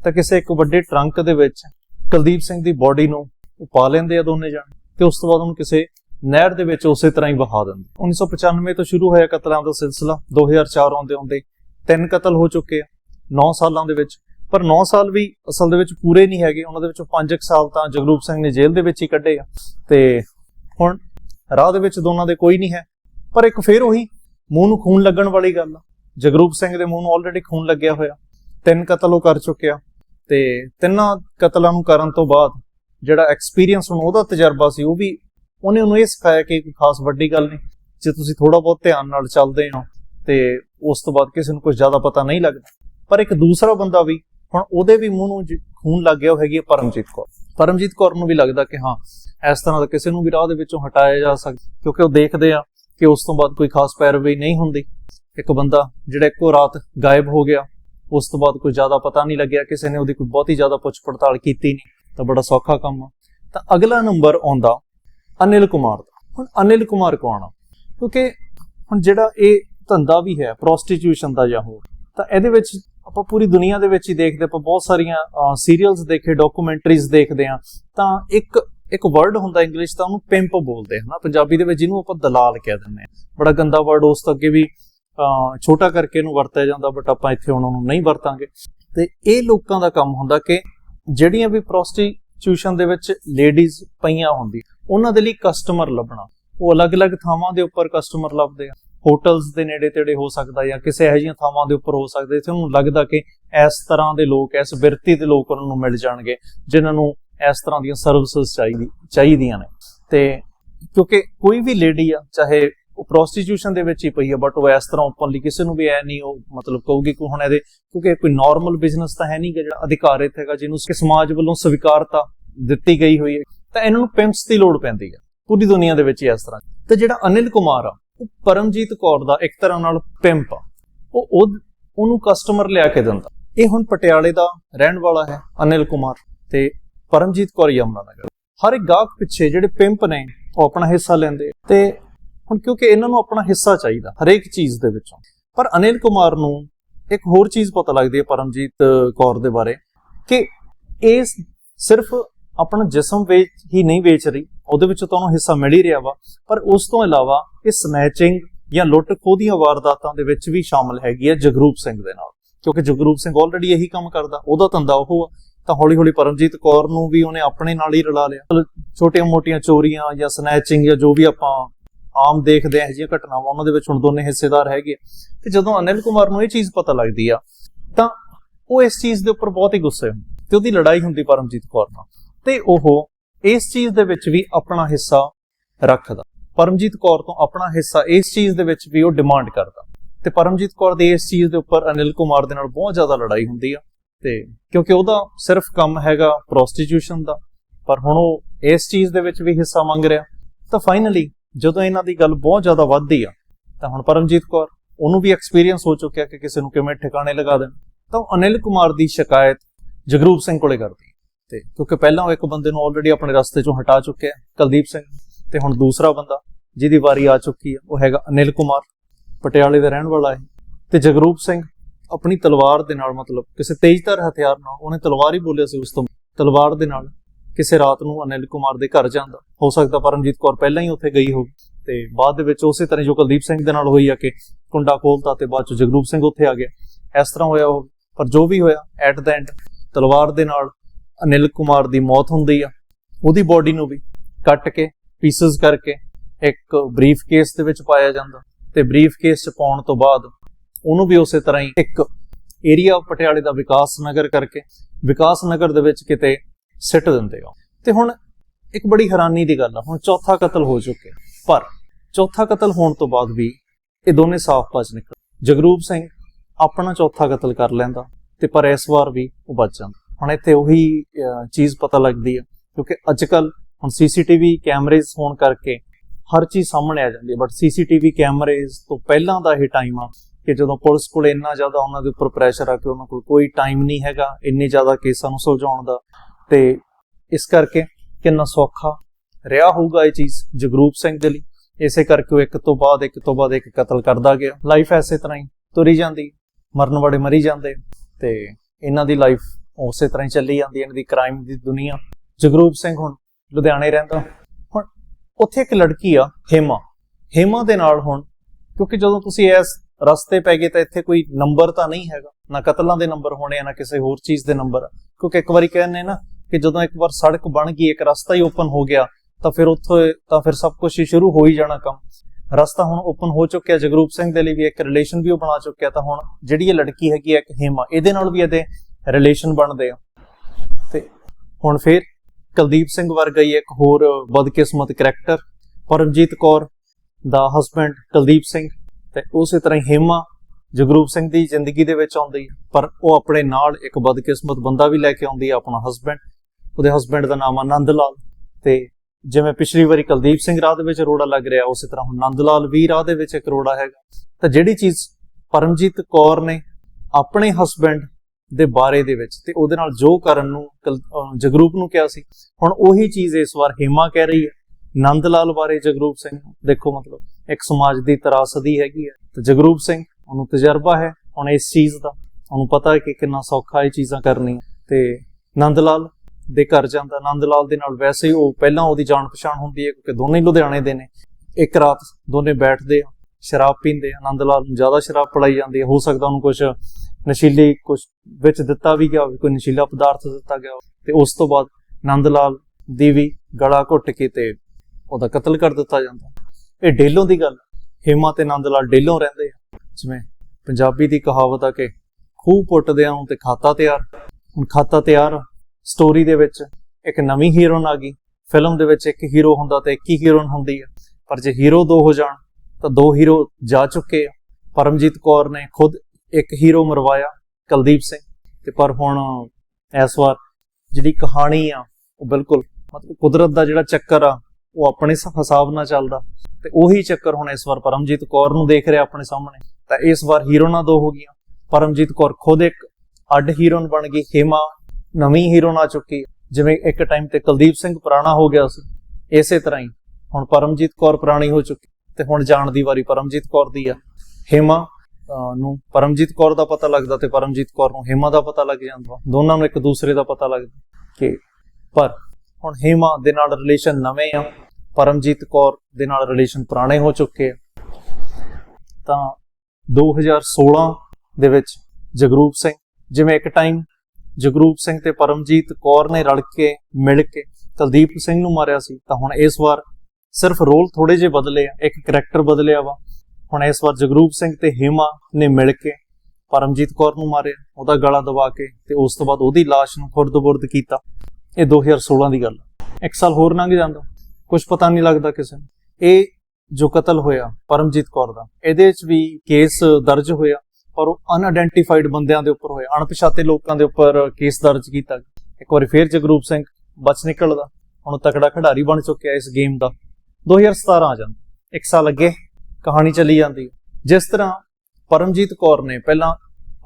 ਤਾਂ ਕਿਸੇ ਇੱਕ ਵੱਡੇ ਟਰੰਕ ਦੇ ਵਿੱਚ ਕੁਲਦੀਪ ਸਿੰਘ ਦੀ ਬਾਡੀ ਨੂੰ ਉਹ ਪਾ ਲੈਂਦੇ ਆ ਦੋਨੇ ਜਣ ਤੇ ਉਸ ਤੋਂ ਬਾਅਦ ਉਹਨੂੰ ਕਿਸੇ ਨਹਿਰ ਦੇ ਵਿੱਚ ਉਸੇ ਤਰ੍ਹਾਂ ਹੀ ਵਹਾ ਦਿੰਦੇ। 1995 ਤੋਂ ਸ਼ੁਰੂ ਹੋਇਆ ਕਤਲਾਂ ਦਾ ਸਿਲਸਿਲਾ 2004 ਆਉਂਦੇ ਆਉਂਦੇ ਤਿੰਨ ਕਤਲ ਹੋ ਚੁੱਕੇ ਆ 9 ਸਾਲਾਂ ਦੇ ਵਿੱਚ। ਪਰ 9 ਸਾਲ ਵੀ ਅਸਲ ਦੇ ਵਿੱਚ ਪੂਰੇ ਨਹੀਂ ਹੈਗੇ, ਉਹਨਾਂ ਦੇ ਵਿੱਚੋਂ 5 ਸਾਲ ਤਾਂ ਜਗਰੂਪ ਸਿੰਘ ਨੇ ਜੇਲ੍ਹ ਦੇ ਵਿੱਚ ਹੀ ਕੱਢੇ ਆ। ਤੇ ਹੁਣ ਰਾਹ ਦੇ ਵਿੱਚ ਦੋਨਾਂ ਦੇ ਕੋਈ ਨਹੀਂ ਹੈ। ਪਰ ਇੱਕ ਫੇਰ ਉਹੀ ਮੂੰਹ ਨੂੰ ਖੂਨ ਲੱਗਣ ਵਾਲੀ ਗੱਲ ਆ। ਜਗਰੂਪ ਸਿੰਘ ਦੇ ਮੂੰਹ ਨੂੰ ਆਲਰੇਡੀ ਖੂਨ ਲੱਗਿਆ ਹੋਇਆ। ਤਿੰਨ ਕਤਲ ਉਹ ਕਰ ਚੁੱਕਿਆ ਤੇ ਤਿੰਨਾਂ ਕਤਲਾਂ ਨੂੰ ਕਰਨ ਤੋਂ ਬਾਅਦ ਜਿਹੜਾ ਐਕਸਪੀਰੀਅੰਸ ਹੁਣ ਉਹਦਾ ਤਜਰਬਾ ਸੀ, ਉਹ ਵੀ ਉਹਨੇ ਉਹਨੂੰ ਇਹ ਸਿਖਾਇਆ ਕਿ ਕੋਈ ਖਾਸ ਵੱਡੀ ਗੱਲ ਨਹੀਂ। ਜੇ ਤੁਸੀਂ ਥੋੜਾ ਬਹੁਤ ਧਿਆਨ ਨਾਲ ਚੱਲਦੇ ਹੋ ਤੇ ਉਸ ਤੋਂ ਬਾਅਦ ਕਿਸੇ ਨੂੰ ਕੁਝ ਜ਼ਿਆਦਾ ਪਤਾ ਨਹੀਂ ਲੱਗਦਾ। ਪਰ ਇੱਕ ਦੂਸਰਾ ਬੰਦਾ ਵੀ ਹੁਣ ਉਹਦੇ ਵੀ ਮੂੰਹ ਨੂੰ ਖੂਨ ਲੱਗ ਗਿਆ ਉਹ ਹੈਗੀ ਪਰਮਜੀਤ ਕੌਰ। ਪਰਮਜੀਤ ਕੌਰ ਨੂੰ ਵੀ ਲੱਗਦਾ ਕਿ ਹਾਂ ਇਸ ਤਰ੍ਹਾਂ ਦਾ ਕਿਸੇ ਨੂੰ ਵੀ ਰਾਹ ਦੇ ਵਿੱਚੋਂ ਹਟਾਇਆ ਜਾ ਸਕਦਾ ਕਿਉਂਕਿ ਉਹ ਦੇਖਦੇ ਆ ਕਿ ਉਸ ਤੋਂ ਬਾਅਦ ਕੋਈ ਖਾਸ ਪੈਰਵਾਈ ਨਹੀਂ ਹੁੰਦੀ। ਇੱਕ ਬੰਦਾ ਜਿਹੜਾ ਇੱਕੋ ਰਾਤ ਗਾਇਬ ਹੋ ਗਿਆ ਉਸ ਤੋਂ ਬਾਅਦ ਕੋਈ ਜ਼ਿਆਦਾ ਪਤਾ ਨਹੀਂ ਲੱਗਿਆ ਕਿਸੇ ਨੇ ਉਹਦੀ ਕੋਈ ਬਹੁਤੀ ਜ਼ਿਆਦਾ ਪੁੱਛ ਪੜਤਾਲ ਕੀਤੀ ਨਹੀਂ ਤਾਂ ਬੜਾ ਸੌਖਾ ਕੰਮ ਆ। ਤਾਂ ਅਗਲਾ ਨੰਬਰ ਆਉਂਦਾ ਅਨਿਲ ਕੁਮਾਰ ਦਾ। ਹੁਣ ਅਨਿਲ ਕੁਮਾਰ ਕੌਣ ਆ? ਕਿਉਂਕਿ ਹੁਣ ਜਿਹੜਾ ਇਹ ਧੰਦਾ ਵੀ ਹੈ ਪ੍ਰੋਸਟੀਟਿਊਸ਼ਨ ਦਾ ਜਾਂ ਹੋਰ। ਤਾਂ ਇਹਦੇ ਵਿੱਚ ਆਪਾਂ ਪੂਰੀ ਦੁਨੀਆ ਦੇ ਵਿੱਚ ਹੀ ਦੇਖਦੇ, ਆਪਾਂ ਬਹੁਤ ਸਾਰੀਆਂ ਸੀਰੀਅਲਸ ਦੇਖੇ ਡਾਕੂਮੈਂਟਰੀਜ਼ ਦੇਖਦੇ ਆ ਤਾਂ ਇੱਕ ਇੱਕ ਵਰਡ ਹੁੰਦਾ ਇੰਗਲਿਸ਼ ਤਾਂ ਉਹਨੂੰ ਪਿੰਪ ਬੋਲਦੇ ਹਨਾ। ਪੰਜਾਬੀ ਦੇ ਵਿੱਚ ਜਿਹਨੂੰ ਆਪਾਂ ਦਲਾਲ ਕਹਿ ਦਿੰਦੇ ਆ ਬੜਾ ਗੰਦਾ ਵਰਡ ਉਸ ਤੋਂ ਅੱਗੇ ਵੀ ਛੋਟਾ ਕਰਕੇ ਇਹਨੂੰ ਵਰਤਿਆ ਜਾਂਦਾ ਬਟ ਆਪਾਂ ਇੱਥੇ ਉਹਨਾਂ ਨੂੰ ਨਹੀਂ ਵਰਤਾਂਗੇ। ਤੇ ਇਹ ਲੋਕਾਂ ਦਾ ਕੰਮ ਹੁੰਦਾ ਕਿ ਜਿਹੜੀਆਂ ਵੀ ਪ੍ਰੋਸਟੀਟਿਊਸ਼ਨ ਦੇ ਵਿੱਚ ਲੇਡੀਜ਼ ਪਈਆਂ ਹੁੰਦੀ ਉਹਨਾਂ ਦੇ ਲਈ ਕਸਟਮਰ ਲੱਭਣਾ। ਉਹ ਅਲੱਗ-ਅਲੱਗ ਥਾਵਾਂ ਦੇ ਉੱਪਰ ਕਸਟਮਰ ਲੱਭਦੇ ਆ। ਹੋਟਲਸ ਦੇ ਨੇੜੇ ਤੇੜੇ ਹੋ ਸਕਦਾ ਜਾਂ ਕਿਸੇ ਇਹੋ ਜਿਹੀਆਂ ਥਾਵਾਂ ਦੇ ਉੱਪਰ ਹੋ ਸਕਦਾ, ਇੱਥੇ ਉਹਨੂੰ ਲੱਗਦਾ ਕਿ ਇਸ ਤਰ੍ਹਾਂ ਦੇ ਲੋਕ, ਇਸ ਬਿਰਤੀ ਦੇ ਲੋਕ ਉਹਨਾਂ ਨੂੰ ਮਿਲ ਜਾਣਗੇ, ਜਿਨ੍ਹਾਂ ਨੂੰ ਇਸ ਤਰ੍ਹਾਂ ਦੀਆਂ ਸਰਵਿਸਿਜ਼ ਚਾਹੀਦੀ, ਚਾਹੀਦੀਆਂ ਨੇ। ਤੇ ਕਿਉਂਕਿ ਕੋਈ ਵੀ ਲੇਡੀ ਆ, ਚਾਹੇ ਉਹ ਪ੍ਰੋਸਟੀਟਿਊਸ਼ਨ ਦੇ ਵਿੱਚ ਹੀ ਪਈ ਆ ਬਟ ਉਹ ਇਸ ਤਰ੍ਹਾਂ ਓਪਨਲੀ ਕਿਸੇ ਨੂੰ ਵੀ ਐ ਨਹੀਂ, ਉਹ ਮਤਲਬ ਕਹੂਗੀ ਕਿ ਹੁਣ ਇਹਦੇ, ਕਿਉਂਕਿ ਕੋਈ ਨਾਰਮਲ ਬਿਜ਼ਨਸ ਤਾਂ ਹੈ ਨਹੀਂ ਗਾ ਜਿਹੜਾ ਅਧਿਕਾਰਿਤ ਹੈਗਾ, ਜਿਹਨੂੰ ਸਮਾਜ ਵੱਲੋਂ ਸਵੀਕਾਰਤਾ ਦਿੱਤੀ ਗਈ ਹੋਈ ਹੈ। ਤਾਂ ਇਹਨਾਂ ਨੂੰ ਪਿੰਪਸ ਦੀ ਲੋੜ ਪੈਂਦੀ ਹੈ, ਪੂਰੀ ਦੁਨੀਆ ਦੇ ਵਿੱਚ ਇਸ ਤਰ੍ਹਾਂ। ਤੇ ਜਿਹੜਾ ਅਨਿਲ ਕੁਮਾਰ ਆ ਉਹ ਪਰਮਜੀਤ ਕੌਰ ਦਾ ਇੱਕ ਤਰ੍ਹਾਂ ਨਾਲ ਪਿੰਪ ਆ। ਉਹ ਉਹਨੂੰ ਕਸਟਮਰ ਲਿਆ ਕੇ ਦਿੰਦਾ। ਇਹ ਹੁਣ ਪਟਿਆਲੇ ਦਾ ਰਹਿਣ ਵਾਲਾ ਹੈ, ਅਨਿਲ ਕੁਮਾਰ। ਤੇ ਪਰਮਜੀਤ ਕੌਰ ਯਮਨਾ ਨਗਰ ਹਰ ਇੱਕ ਗਾਹਕ ਪਿੱਛੇ ਜਿਹੜੇ ਪਿੰਪ ਨੇ, ਉਹ ਆਪਣਾ ਹਿੱਸਾ ਲੈਂਦੇ ਤੇ ਹੁਣ ਕਿਉਂਕਿ ਇਹਨਾਂ ਨੂੰ ਆਪਣਾ ਹਿੱਸਾ ਚਾਹੀਦਾ, ਹਰੇਕ ਚੀਜ਼ ਦੇ ਵਿੱਚੋਂ। ਪਰ ਅਨਿਲ ਕੁਮਾਰ ਨੂੰ ਇੱਕ ਹੋਰ ਚੀਜ਼ ਪਤਾ ਲੱਗਦੀ ਹੈ ਪਰਮਜੀਤ ਕੌਰ ਦੇ ਬਾਰੇ ਕਿ ਇਹ ਸਿਰਫ ਆਪਣਾ ਜਿਸਮ ਵੇਚ ਹੀ ਨਹੀਂ ਵੇਚ ਰਹੀ ਉਹਦੇ ਵਿੱਚ ਤੁਹਾਨੂੰ ਹਿੱਸਾ ਮਿਲ ਹੀ ਰਿਹਾ ਵਾ, ਪਰ ਉਸ ਤੋਂ ਇਲਾਵਾ ਇਹ ਸਨੈਚਿੰਗ ਜਾਂ ਲੁੱਟ ਖੋਹ ਦੀਆਂ ਵਾਰਦਾਤਾਂ ਦੇ ਵਿੱਚ ਵੀ ਸ਼ਾਮਲ ਹੈਗੀ ਹੈ ਜਗਰੂਪ ਸਿੰਘ ਦੇ ਨਾਲ। ਕਿਉਂਕਿ ਜਗਰੂਪ ਸਿੰਘ ਆਲਰੇਡੀ ਇਹੀ ਕੰਮ ਕਰਦਾ, ਉਹਦਾ ਧੰਦਾ ਉਹ ਆ। ਤਾਂ ਹੌਲੀ ਹੌਲੀ ਪਰਮਜੀਤ ਕੌਰ ਨੂੰ ਵੀ ਉਹਨੇ ਆਪਣੇ ਨਾਲ ਹੀ ਰਲਾ ਲਿਆ। ਛੋਟੀਆਂ-ਮੋਟੀਆਂ ਚੋਰੀਆਂ ਜਾਂ ਸਨੈਚਿੰਗ ਜਾਂ ਜੋ ਵੀ ਆਪਾਂ ਆਮ ਦੇਖਦੇ ਆ ਇਹ ਜਿਹੀਆਂ ਘਟਨਾਵਾਂ, ਉਹਨਾਂ ਦੇ ਵਿੱਚ ਹੁਣ ਦੋਨੇ ਹਿੱਸੇਦਾਰ ਹੈਗੇ ਆ। ਤੇ ਜਦੋਂ ਅਨਿਲ ਕੁਮਾਰ ਨੂੰ ਇਹ ਚੀਜ਼ ਪਤਾ ਲੱਗਦੀ ਆ, ਤਾਂ ਉਹ ਇਸ ਚੀਜ਼ ਦੇ ਉੱਪਰ ਬਹੁਤ ਹੀ ਗੁੱਸੇ ਹੁੰਦੇ ਤੇ ਉਹਦੀ ਲੜਾਈ ਹੁੰਦੀ ਪਰਮਜੀਤ ਕੌਰ ਨਾਲ। ਤੇ ਉਹ ਇਸ ਚੀਜ਼ ਦੇ ਵਿੱਚ ਵੀ ਆਪਣਾ ਹਿੱਸਾ ਰੱਖਦਾ। ਪਰਮਜੀਤ ਕੌਰ ਤੋਂ ਆਪਣਾ ਹਿੱਸਾ ਇਸ ਚੀਜ਼ ਦੇ ਵਿੱਚ ਵੀ ਉਹ ਡਿਮਾਂਡ ਕਰਦਾ। ਤੇ ਪਰਮਜੀਤ ਕੌਰ ਦੀ ਇਸ ਚੀਜ਼ ਦੇ ਉੱਪਰ ਅਨਿਲ ਕੁਮਾਰ ਦੇ ਨਾਲ ਬਹੁਤ ਜ਼ਿਆਦਾ ਲੜਾਈ ਹੁੰਦੀ ਆ। ਤੇ ਕਿਉਂਕਿ ਉਹਦਾ ਸਿਰਫ ਕੰਮ ਹੈਗਾ ਪ੍ਰੋਸਟੀਟਿਊਸ਼ਨ ਦਾ, ਪਰ ਹੁਣ ਉਹ ਇਸ ਚੀਜ਼ ਦੇ ਵਿੱਚ ਵੀ ਹਿੱਸਾ ਮੰਗ ਰਿਹਾ। ਤਾਂ ਫਾਈਨਲੀ ਜਦੋਂ ਇਹਨਾਂ ਦੀ ਗੱਲ ਬਹੁਤ ਜ਼ਿਆਦਾ ਵੱਧਦੀ ਆ, ਤਾਂ ਹੁਣ ਪਰਮਜੀਤ ਕੌਰ ਉਹਨੂੰ ਵੀ ਐਕਸਪੀਰੀਅੰਸ ਹੋ ਚੁੱਕਿਆ ਕਿ ਕਿਸੇ ਨੂੰ ਕਿਵੇਂ ਠਿਕਾਣੇ ਲਗਾ ਦੇਣ। ਤਾਂ ਉਹ ਅਨਿਲ ਕੁਮਾਰ ਦੀ ਸ਼ਿਕਾਇਤ ਜਗਰੂਪ ਸਿੰਘ ਕੋਲੇ ਕਰਦੀ। ਤੇ ਕਿਉਂਕਿ ਪਹਿਲਾਂ ਉਹ ਇੱਕ ਬੰਦੇ ਨੂੰ ਆਲਰੇਡੀ ਆਪਣੇ ਰਸਤੇ ਚੋਂ ਹਟਾ ਚੁੱਕਿਆ ਕੁਲਦੀਪ ਸਿੰਘ ਤੇ ਹੁਣ ਦੂਸਰਾ ਬੰਦਾ ਜਿਹਦੀ ਵਾਰੀ ਆ ਚੁੱਕੀ ਹੈ, ਉਹ ਹੈਗਾ ਅਨਿਲ ਕੁਮਾਰ, ਪਟਿਆਲੇ ਦਾ ਰਹਿਣ ਵਾਲਾ ਹੈ। ਤੇ ਜਗਰੂਪ ਸਿੰਘ ਆਪਣੀ ਤਲਵਾਰ ਦੇ ਨਾਲ ਮਤਲਬ ਕਿਸੇ ਤੇਜ਼ਧਾਰ ਹਥਿਆਰ ਨਾਲ ਉਹਨੇ ਤਲਵਾਰ ਹੀ ਬੋਲਿਆ ਸੀ ਉਸ ਤੋਂ, ਤਲਵਾਰ ਦੇ ਨਾਲ ਕਿਸੇ ਰਾਤ ਨੂੰ ਅਨਿਲ ਕੁਮਾਰ ਦੇ ਘਰ ਜਾਂਦਾ। ਹੋ ਸਕਦਾ ਪਰਮਜੀਤ ਕੌਰ ਪਹਿਲਾਂ ਹੀ ਉੱਥੇ ਗਈ ਹੋਵੇ ਤੇ ਬਾਅਦ ਦੇ ਵਿੱਚ ਉਸੇ ਤਰ੍ਹਾਂ ਜੋ ਕੁਲਦੀਪ ਸਿੰਘ ਦੇ ਨਾਲ ਹੋਈ ਆ ਕਿ ਕੁੰਡਾ ਖੋਲਤਾ ਤੇ ਬਾਅਦ ਚ ਜਗਰੂਪ ਸਿੰਘ ਉੱਥੇ ਆ ਗਿਆ। ਇਸ ਤਰ੍ਹਾਂ ਹੋਇਆ ਉਹ, ਪਰ ਜੋ ਵੀ ਹੋਇਆ ਐਟ ਦਾ ਐਂਡ ਤਲਵਾਰ ਦੇ ਨਾਲ ਅਨਿਲ ਕੁਮਾਰ ਦੀ ਮੌਤ ਹੁੰਦੀ ਆ। ਉਹਦੀ ਬੋਡੀ ਨੂੰ ਵੀ ਕੱਟ ਕੇ ਪੀਸਸ ਕਰਕੇ ਇੱਕ ਬਰੀਫ ਕੇਸ ਦੇ ਵਿੱਚ ਪਾਇਆ ਜਾਂਦਾ। ਤੇ ਬਰੀਫ ਕੇਸ ਚ ਪਾਉਣ ਤੋਂ ਬਾਅਦ ਉਹਨੂੰ ਵੀ ਉਸੇ ਤਰ੍ਹਾਂ ਹੀ ਇੱਕ ਏਰੀਆ ਪਟਿਆਲੇ ਦਾ ਵਿਕਾਸ ਨਗਰ ਕਰਕੇ, ਵਿਕਾਸ ਨਗਰ ਦੇ ਵਿੱਚ ਕਿਤੇ ਸਿੱਟ ਦਿੰਦੇ ਆ। ਤੇ ਹੁਣ ਇੱਕ ਬੜੀ ਹੈਰਾਨੀ ਦੀ ਗੱਲ ਆ, ਹੁਣ ਚੌਥਾ ਕਤਲ ਹੋ ਚੁੱਕਿਆ। ਪਰ ਚੌਥਾ ਕਤਲ ਹੋਣ ਤੋਂ ਬਾਅਦ ਵੀ ਇਹ ਦੋਨੇ ਸਾਫ਼ ਬਚ ਨਿਕਲ। ਜਗਰੂਪ ਸਿੰਘ ਆਪਣਾ ਚੌਥਾ ਕਤਲ ਕਰ ਲੈਂਦਾ ਤੇ ਪਰ ਇਸ ਵਾਰ ਵੀ ਉਹ ਬਚ ਜਾਂਦਾ। ਹੁਣ ਇੱਥੇ ਉਹੀ ਚੀਜ਼ ਪਤਾ ਲੱਗਦੀ ਹੈ ਕਿਉਂਕਿ ਅੱਜਕੱਲ ਹੁਣ ਸੀਸੀਟੀਵੀ ਕੈਮਰੇਜ਼ ਹੋਣ ਕਰਕੇ ਹਰ ਚੀਜ਼ ਸਾਹਮਣੇ ਆ ਜਾਂਦੀ ਹੈ ਬਟ ਸੀਸੀਟੀਵੀ ਕੈਮਰੇਜ਼ ਤੋਂ ਪਹਿਲਾਂ ਦਾ ਇਹ ਟਾਈਮ ਆ ਕਿ ਜਦੋਂ ਪੁਲਿਸ ਕੋਲ ਇੰਨਾ ਜ਼ਿਆਦਾ ਉਹਨਾਂ ਦੇ ਉੱਪਰ ਪ੍ਰੈਸ਼ਰ ਆ ਕਿ ਉਹਨਾਂ ਕੋਲ ਕੋਈ ਟਾਈਮ ਨਹੀਂ ਹੈਗਾ, ਇੰਨੇ ਜ਼ਿਆਦਾ ਕੇਸਾਂ ਨੂੰ ਸੁਲਝਾਉਣ ਦਾ, ਤੇ ਇਸ ਕਰਕੇ ਕਿੰਨਾ ਸੌਖਾ ਰਿਹਾ ਹੋਊਗਾ ਇਹ ਚੀਜ਼ ਜਗਰੂਪ ਸਿੰਘ ਦੇ ਲਈ। ਇਸੇ ਕਰਕੇ ਉਹ ਇੱਕ ਤੋਂ ਬਾਅਦ, ਇੱਕ ਤੋਂ ਬਾਅਦ ਇੱਕ ਕਤਲ ਕਰਦਾ ਗਿਆ। ਲਾਈਫ ਐਸੇ ਤਰ੍ਹਾਂ ਹੀ ਤੁਰੀ ਜਾਂਦੀ, ਮਰਨ ਵਾਲੇ ਮਰੀ ਜਾਂਦੇ, ਤੇ ਇਹਨਾਂ ਦੀ ਲਾਈਫ ਉਸੇ ਤਰ੍ਹਾਂ ਹੀ ਚੱਲੀ ਜਾਂਦੀ ਹੈ ਇਹਨਾਂ ਦੀ ਕ੍ਰਾਈਮ ਦੀ ਦੁਨੀਆ। ਜਗਰੂਪ ਸਿੰਘ ਹੁਣ ਲੁਧਿਆਣੇ ਰਹਿੰਦਾ। ਹੁਣ ਉੱਥੇ ਇੱਕ ਲੜਕੀ ਆ, ਹੇਮਾ। ਹੇਮਾ ਦੇ ਨਾਲ ਹੁਣ, ਕਿਉਂਕਿ ਜਦੋਂ ਤੁਸੀਂ ਇਸ ਰਸਤੇ ਪੈ ਗਏ ਤਾਂ ਇੱਥੇ ਕੋਈ ਨੰਬਰ ਤਾਂ ਨਹੀਂ ਹੈਗਾ। ਨਾ ਕਤਲਾਂ ਦੇ ਨੰਬਰ ਹੋਣੇ ਆ, ਨਾ ਕਿਸੇ ਹੋਰ ਚੀਜ਼ ਦੇ ਨੰਬਰ ਕਿਉਂਕਿ ਇੱਕ ਵਾਰੀ ਕਹਿੰਦੇ ਨਾ ਕਿ ਜਦੋਂ ਇੱਕ ਵਾਰ ਸੜਕ ਬਣ ਗਈ, ਇੱਕ ਰਸਤਾ ਹੀ ਓਪਨ ਹੋ ਗਿਆ, ਤਾਂ ਫਿਰ ਉੱਥੋਂ ਤਾਂ ਫਿਰ ਸਭ ਕੁਝ ਹੀ ਸ਼ੁਰੂ ਹੋ ਹੀ ਜਾਣਾ ਕੰਮ। ਰਸਤਾ ਹੁਣ ਓਪਨ ਹੋ ਚੁੱਕਿਆ, ਜਗਰੂਪ ਸਿੰਘ ਦੇ ਲਈ ਵੀ ਇੱਕ ਰਿਲੇਸ਼ਨ ਵੀ ਉਹ ਬਣਾ ਚੁੱਕਿਆ, ਤਾਂ ਹੁਣ ਜਿਹੜੀ ਇਹ ਲੜਕੀ ਹੈਗੀ ਆ, ਇੱਕ ਹੇਮਾ, ਇਹਦੇ ਨਾਲ ਵੀ ਇਹਦੇ ਰਿਲੇਸ਼ਨ ਬਣਦੇ ਆ। ਤੇ ਹੁਣ ਫਿਰ ਕੁਲਦੀਪ ਸਿੰਘ ਵਰਗਾ ਹੀ ਇੱਕ ਹੋਰ ਬਦਕਿਸਮਤ ਕਰੈਕਟਰ ਪਰਮਜੀਤ ਕੌਰ ਦਾ ਹਸਬੰਡ ਕੁਲਦੀਪ ਸਿੰਘ ਤੇ ਉਸੇ ਤਰ੍ਹਾਂ ਹੀ ਹੇਮਾ ਜਗਰੂਪ ਸਿੰਘ ਦੀ ਜ਼ਿੰਦਗੀ ਦੇ ਵਿੱਚ ਆਉਂਦੀ ਹੈ ਪਰ ਉਹ ਆਪਣੇ ਨਾਲ ਇੱਕ ਬਦਕਿਸਮਤ ਬੰਦਾ ਵੀ ਲੈ ਕੇ ਆਉਂਦੀ ਹੈ ਆਪਣਾ ਹਸਬੰਡ ਉਹਦੇ ਹਸਬੰਡ ਦਾ ਨਾਮ ਆਨੰਦ ਲਾਲ ਤੇ ਜਿਵੇਂ ਪਿਛਲੀ ਵਾਰੀ ਕੁਲਦੀਪ ਸਿੰਘ ਰਾਹ ਦੇ ਵਿੱਚ ਰੋੜਾ ਲੱਗ ਰਿਹਾ, ਉਸੇ ਤਰ੍ਹਾਂ ਹੁਣ ਆਨੰਦ ਲਾਲ ਵੀ ਰਾਹ ਦੇ ਵਿੱਚ ਇੱਕ ਰੋੜਾ ਹੈਗਾ। ਤਾਂ ਜਿਹੜੀ ਚੀਜ਼ ਪਰਮਜੀਤ ਕੌਰ ਨੇ ਆਪਣੇ ਹਸਬੰਡ ਦੇ ਬਾਰੇ ਦੇ ਵਿੱਚ ਤੇ ਉਹਦੇ ਨਾਲ ਜੋ ਕਰਨ ਨੂੰ ਜਗਰੂਪ ਨੂੰ ਕਿਹਾ ਸੀ। ਹੁਣ ਉਹੀ ਚੀਜ਼ ਇਸ ਵਾਰ ਹੇਮਾ ਕਹਿ ਰਹੀ ਹੈ। ਨੰਦ ਲਾਲ ਬਾਰੇ ਜਗਰੂਪ ਸਿੰਘ, ਦੇਖੋ ਮਤਲਬ ਇੱਕ ਸਮਾਜ ਦੀ ਤਰਾਸਦੀ ਹੈਗੀ ਹੈ। ਤੇ ਜਗਰੂਪ ਸਿੰਘ, ਉਹਨੂੰ ਤਜਰਬਾ ਹੈ ਹੁਣ ਇਸ ਚੀਜ਼ ਦਾ। ਉਹਨੂੰ ਪਤਾ ਹੈ ਕਿ ਕਿੰਨਾ ਸੌਖਾ ਇਹ ਚੀਜ਼ਾਂ ਕਰਨੀਆਂ। ਤੇ ਨੰਦ ਲਾਲ ਦੇ ਘਰ ਜਾਂਦਾ। ਨੰਦ ਲਾਲ ਦੇ ਨਾਲ ਵੈਸੇ ਹੀ ਉਹ ਪਹਿਲਾਂ ਉਹਦੀ ਜਾਣ ਪਛਾਣ ਹੁੰਦੀ ਹੈ ਕਿਉਂਕਿ ਦੋਨੇ ਹੀ ਲੁਧਿਆਣੇ ਦੇ ਨੇ। ਇੱਕ ਰਾਤ ਦੋਨੇ ਬੈਠਦੇ ਆ, ਸ਼ਰਾਬ ਪੀਂਦੇ ਆਨੰਦ ਲਾਲ ਨੂੰ ਜ਼ਿਆਦਾ ਸ਼ਰਾਬ ਪਲਾਈ ਜਾਂਦੀ ਹੈ। ਹੋ ਸਕਦਾ ਉਹਨੂੰ ਕੁਝ ਨਸ਼ੀਲੀ ਕੁਝ ਵਿੱਚ ਦਿੱਤਾ ਵੀ ਗਿਆ ਹੋਵੇ, ਕੋਈ ਨਸ਼ੀਲਾ ਪਦਾਰਥ ਦਿੱਤਾ ਗਿਆ ਹੋਵੇ। ਤੇ ਉਸ ਤੋਂ ਬਾਅਦ ਨੰਦ ਲਾਲ ਦੀ ਵੀ ਗਲਾ ਘੁੱਟ ਕੇ ਤੇ ਉਹਦਾ ਕਤਲ ਕਰ ਦਿੱਤਾ ਜਾਂਦਾ। ਇਹ ਡੇਲੋਂ ਦੀ ਗੱਲ ਹੇਮਾ ਤੇ ਨੰਦ ਲਾਲ ਡੇਲੋਂ ਰਹਿੰਦੇ ਆ। ਜਿਵੇਂ ਪੰਜਾਬੀ ਦੀ ਕਹਾਵਤ ਆ ਕਿ ਖੂਹ ਪੁੱਟਦਿਆਂ ਨੂੰ ਤੇ ਖਾਤਾ ਤਿਆਰ। ਹੁਣ ਖਾਤਾ ਤਿਆਰ ਸਟੋਰੀ ਦੇ ਵਿੱਚ ਇੱਕ ਨਵੀਂ ਹੀਰੋਇਨ ਆ ਗਈ। ਫਿਲਮ ਦੇ ਵਿੱਚ ਇੱਕ ਹੀਰੋ ਹੁੰਦਾ ਤੇ ਇੱਕ ਹੀ ਹੀਰੋਇਨ ਹੁੰਦੀ ਆ। ਪਰ ਜੇ ਹੀਰੋ ਦੋ ਹੋ ਜਾਣ, ਤਾਂ ਦੋ ਹੀਰੋ ਜਾ ਚੁੱਕੇ ਆ। ਪਰਮਜੀਤ ਕੌਰ ਨੇ ਖੁਦ ਇੱਕ ਹੀਰੋ ਮਰਵਾਇਆ, ਕੁਲਦੀਪ ਸਿੰਘ। ਤੇ ਪਰ ਹੁਣ ਇਸ ਵਾਰ ਜਿਹੜੀ ਕਹਾਣੀ ਆ, ਉਹ ਬਿਲਕੁਲ ਮਤਲਬ ਕੁਦਰਤ ਦਾ ਜਿਹੜਾ ਚੱਕਰ ਆ, ਉਹ ਆਪਣੇ ਹਿਸਾਬ ਨਾਲ ਚੱਲਦਾ। ਤੇ ਉਹੀ ਚੱਕਰ ਹੁਣ ਇਸ ਵਾਰ ਪਰਮਜੀਤ ਕੌਰ ਨੂੰ ਦੇਖ ਰਿਹਾ ਆਪਣੇ ਸਾਹਮਣੇ। ਤਾਂ ਇਸ ਵਾਰ ਹੀਰੋਇਨਾਂ ਦੋ ਹੋ ਗਈਆਂ। ਪਰਮਜੀਤ ਕੌਰ ਖੁਦ ਇੱਕ ਅੱਡ ਹੀਰੋਨ ਬਣ ਗਈ, ਹੇਮਾ। ਨਵੀਂ ਹੀਰੋਨ ਆ ਚੁੱਕੀ ਜਿਵੇਂ ਇੱਕ ਟਾਈਮ ਤੇ ਕੁਲਦੀਪ ਸਿੰਘ ਪੁਰਾਣਾ ਹੋ ਗਿਆ ਸੀ। ਇਸੇ ਤਰ੍ਹਾਂ ਹੀ ਹੁਣ ਪਰਮਜੀਤ ਕੌਰ ਪੁਰਾਣੀ ਹੋ ਚੁੱਕੀ। ਤੇ ਹੁਣ ਜਾਣ ਦੀ ਵਾਰੀ ਪਰਮਜੀਤ ਕੌਰ ਦੀ ਆ। ਹੇਮਾ ਨੂੰ ਪਰਮਜੀਤ ਕੌਰ ਦਾ ਪਤਾ ਲੱਗਦਾ ਤੇ ਪਰਮਜੀਤ ਕੌਰ ਨੂੰ ਹੇਮਾ ਦਾ ਪਤਾ ਲੱਗ ਜਾਂਦਾ। ਦੋਨਾਂ ਨੂੰ ਇੱਕ ਦੂਸਰੇ ਦਾ ਪਤਾ ਲੱਗਦਾ। ਕਿ ਪਰ ਹੁਣ ਹੇਮਾ ਦੇ ਨਾਲ ਰਿਲੇਸ਼ਨ ਨਵੇਂ ਆ। ਪਰਮਜੀਤ ਕੌਰ ਦੇ ਨਾਲ ਰਿਲੇਸ਼ਨ ਪੁਰਾਣੇ ਹੋ ਚੁੱਕੇ ਆ। ਤਾਂ 2016 ਦੇ ਵਿੱਚ ਜਗਰੂਪ ਸਿੰਘ ਜਿਵੇਂ ਇੱਕ ਟਾਈਮ ਜਗਰੂਪ ਸਿੰਘ ਤੇ ਪਰਮਜੀਤ ਕੌਰ ਨੇ ਰਲ ਕੇ ਮਿਲ ਕੇ ਕੁਲਦੀਪ ਸਿੰਘ ਨੂੰ ਮਾਰਿਆ ਸੀ ਤਾਂ ਹੁਣ ਇਸ ਵਾਰ ਸਿਰਫ ਰੋਲ ਥੋੜੇ ਜਿਹੇ ਬਦਲੇ ਆ। ਇੱਕ ਕੈਰੈਕਟਰ ਬਦਲਿਆ ਵਾ। ਹੁਣ ਇਸ ਵਾਰ ਜਗਰੂਪ ਸਿੰਘ ਤੇ ਹੇਮਾ ਨੇ ਮਿਲ ਕੇ ਪਰਮਜੀਤ ਕੌਰ ਨੂੰ ਮਾਰਿਆ, ਉਹਦਾ ਗਲਾ ਦਬਾ ਕੇ ਤੇ ਉਸ ਤੋਂ ਬਾਅਦ ਉਹਦੀ ਲਾਸ਼ ਨੂੰ ਖੁਰਦ-ਬੁਰਦ ਕੀਤਾ। ਇਹ 2016 ਦੀ ਗੱਲ ਆ। ਇੱਕ ਸਾਲ ਹੋਰ ਲੰਘ ਜਾਂਦਾ। ਕੁਝ ਪਤਾ ਨਹੀਂ ਲੱਗਦਾ ਕਿਸੇ ਨੂੰ। ਇਹ ਜੋ ਕਤਲ ਹੋਇਆ ਪਰਮਜੀਤ ਕੌਰ ਦਾ, ਇਹਦੇ ਵਿੱਚ ਵੀ ਕੇਸ ਦਰਜ ਹੋਇਆ, ਪਰ ਉਹ ਅਨਆਇਡੈਂਟੀਫਾਈਡ ਬੰਦਿਆਂ ਦੇ ਉੱਪਰ ਹੋਇਆ। ਅਣਪਛਾਤੇ ਲੋਕਾਂ ਦੇ ਉੱਪਰ ਕੇਸ ਦਰਜ ਕੀਤਾ ਇੱਕ ਵਾਰੀ ਫੇਰ ਜਗਰੂਪ ਸਿੰਘ ਬਚ ਨਿਕਲਦਾ। ਹੁਣ ਤਕੜਾ ਖਿਡਾਰੀ ਬਣ ਚੁੱਕਿਆ ਇਸ ਗੇਮ ਦਾ। 2017 ਆ ਜਾਂਦਾ। ਇੱਕ ਸਾਲ ਅੱਗੇ ਕਹਾਣੀ ਚੱਲੀ ਜਾਂਦੀ ਜਿਸ ਤਰ੍ਹਾਂ ਪਰਮਜੀਤ ਕੌਰ ਨੇ ਪਹਿਲਾਂ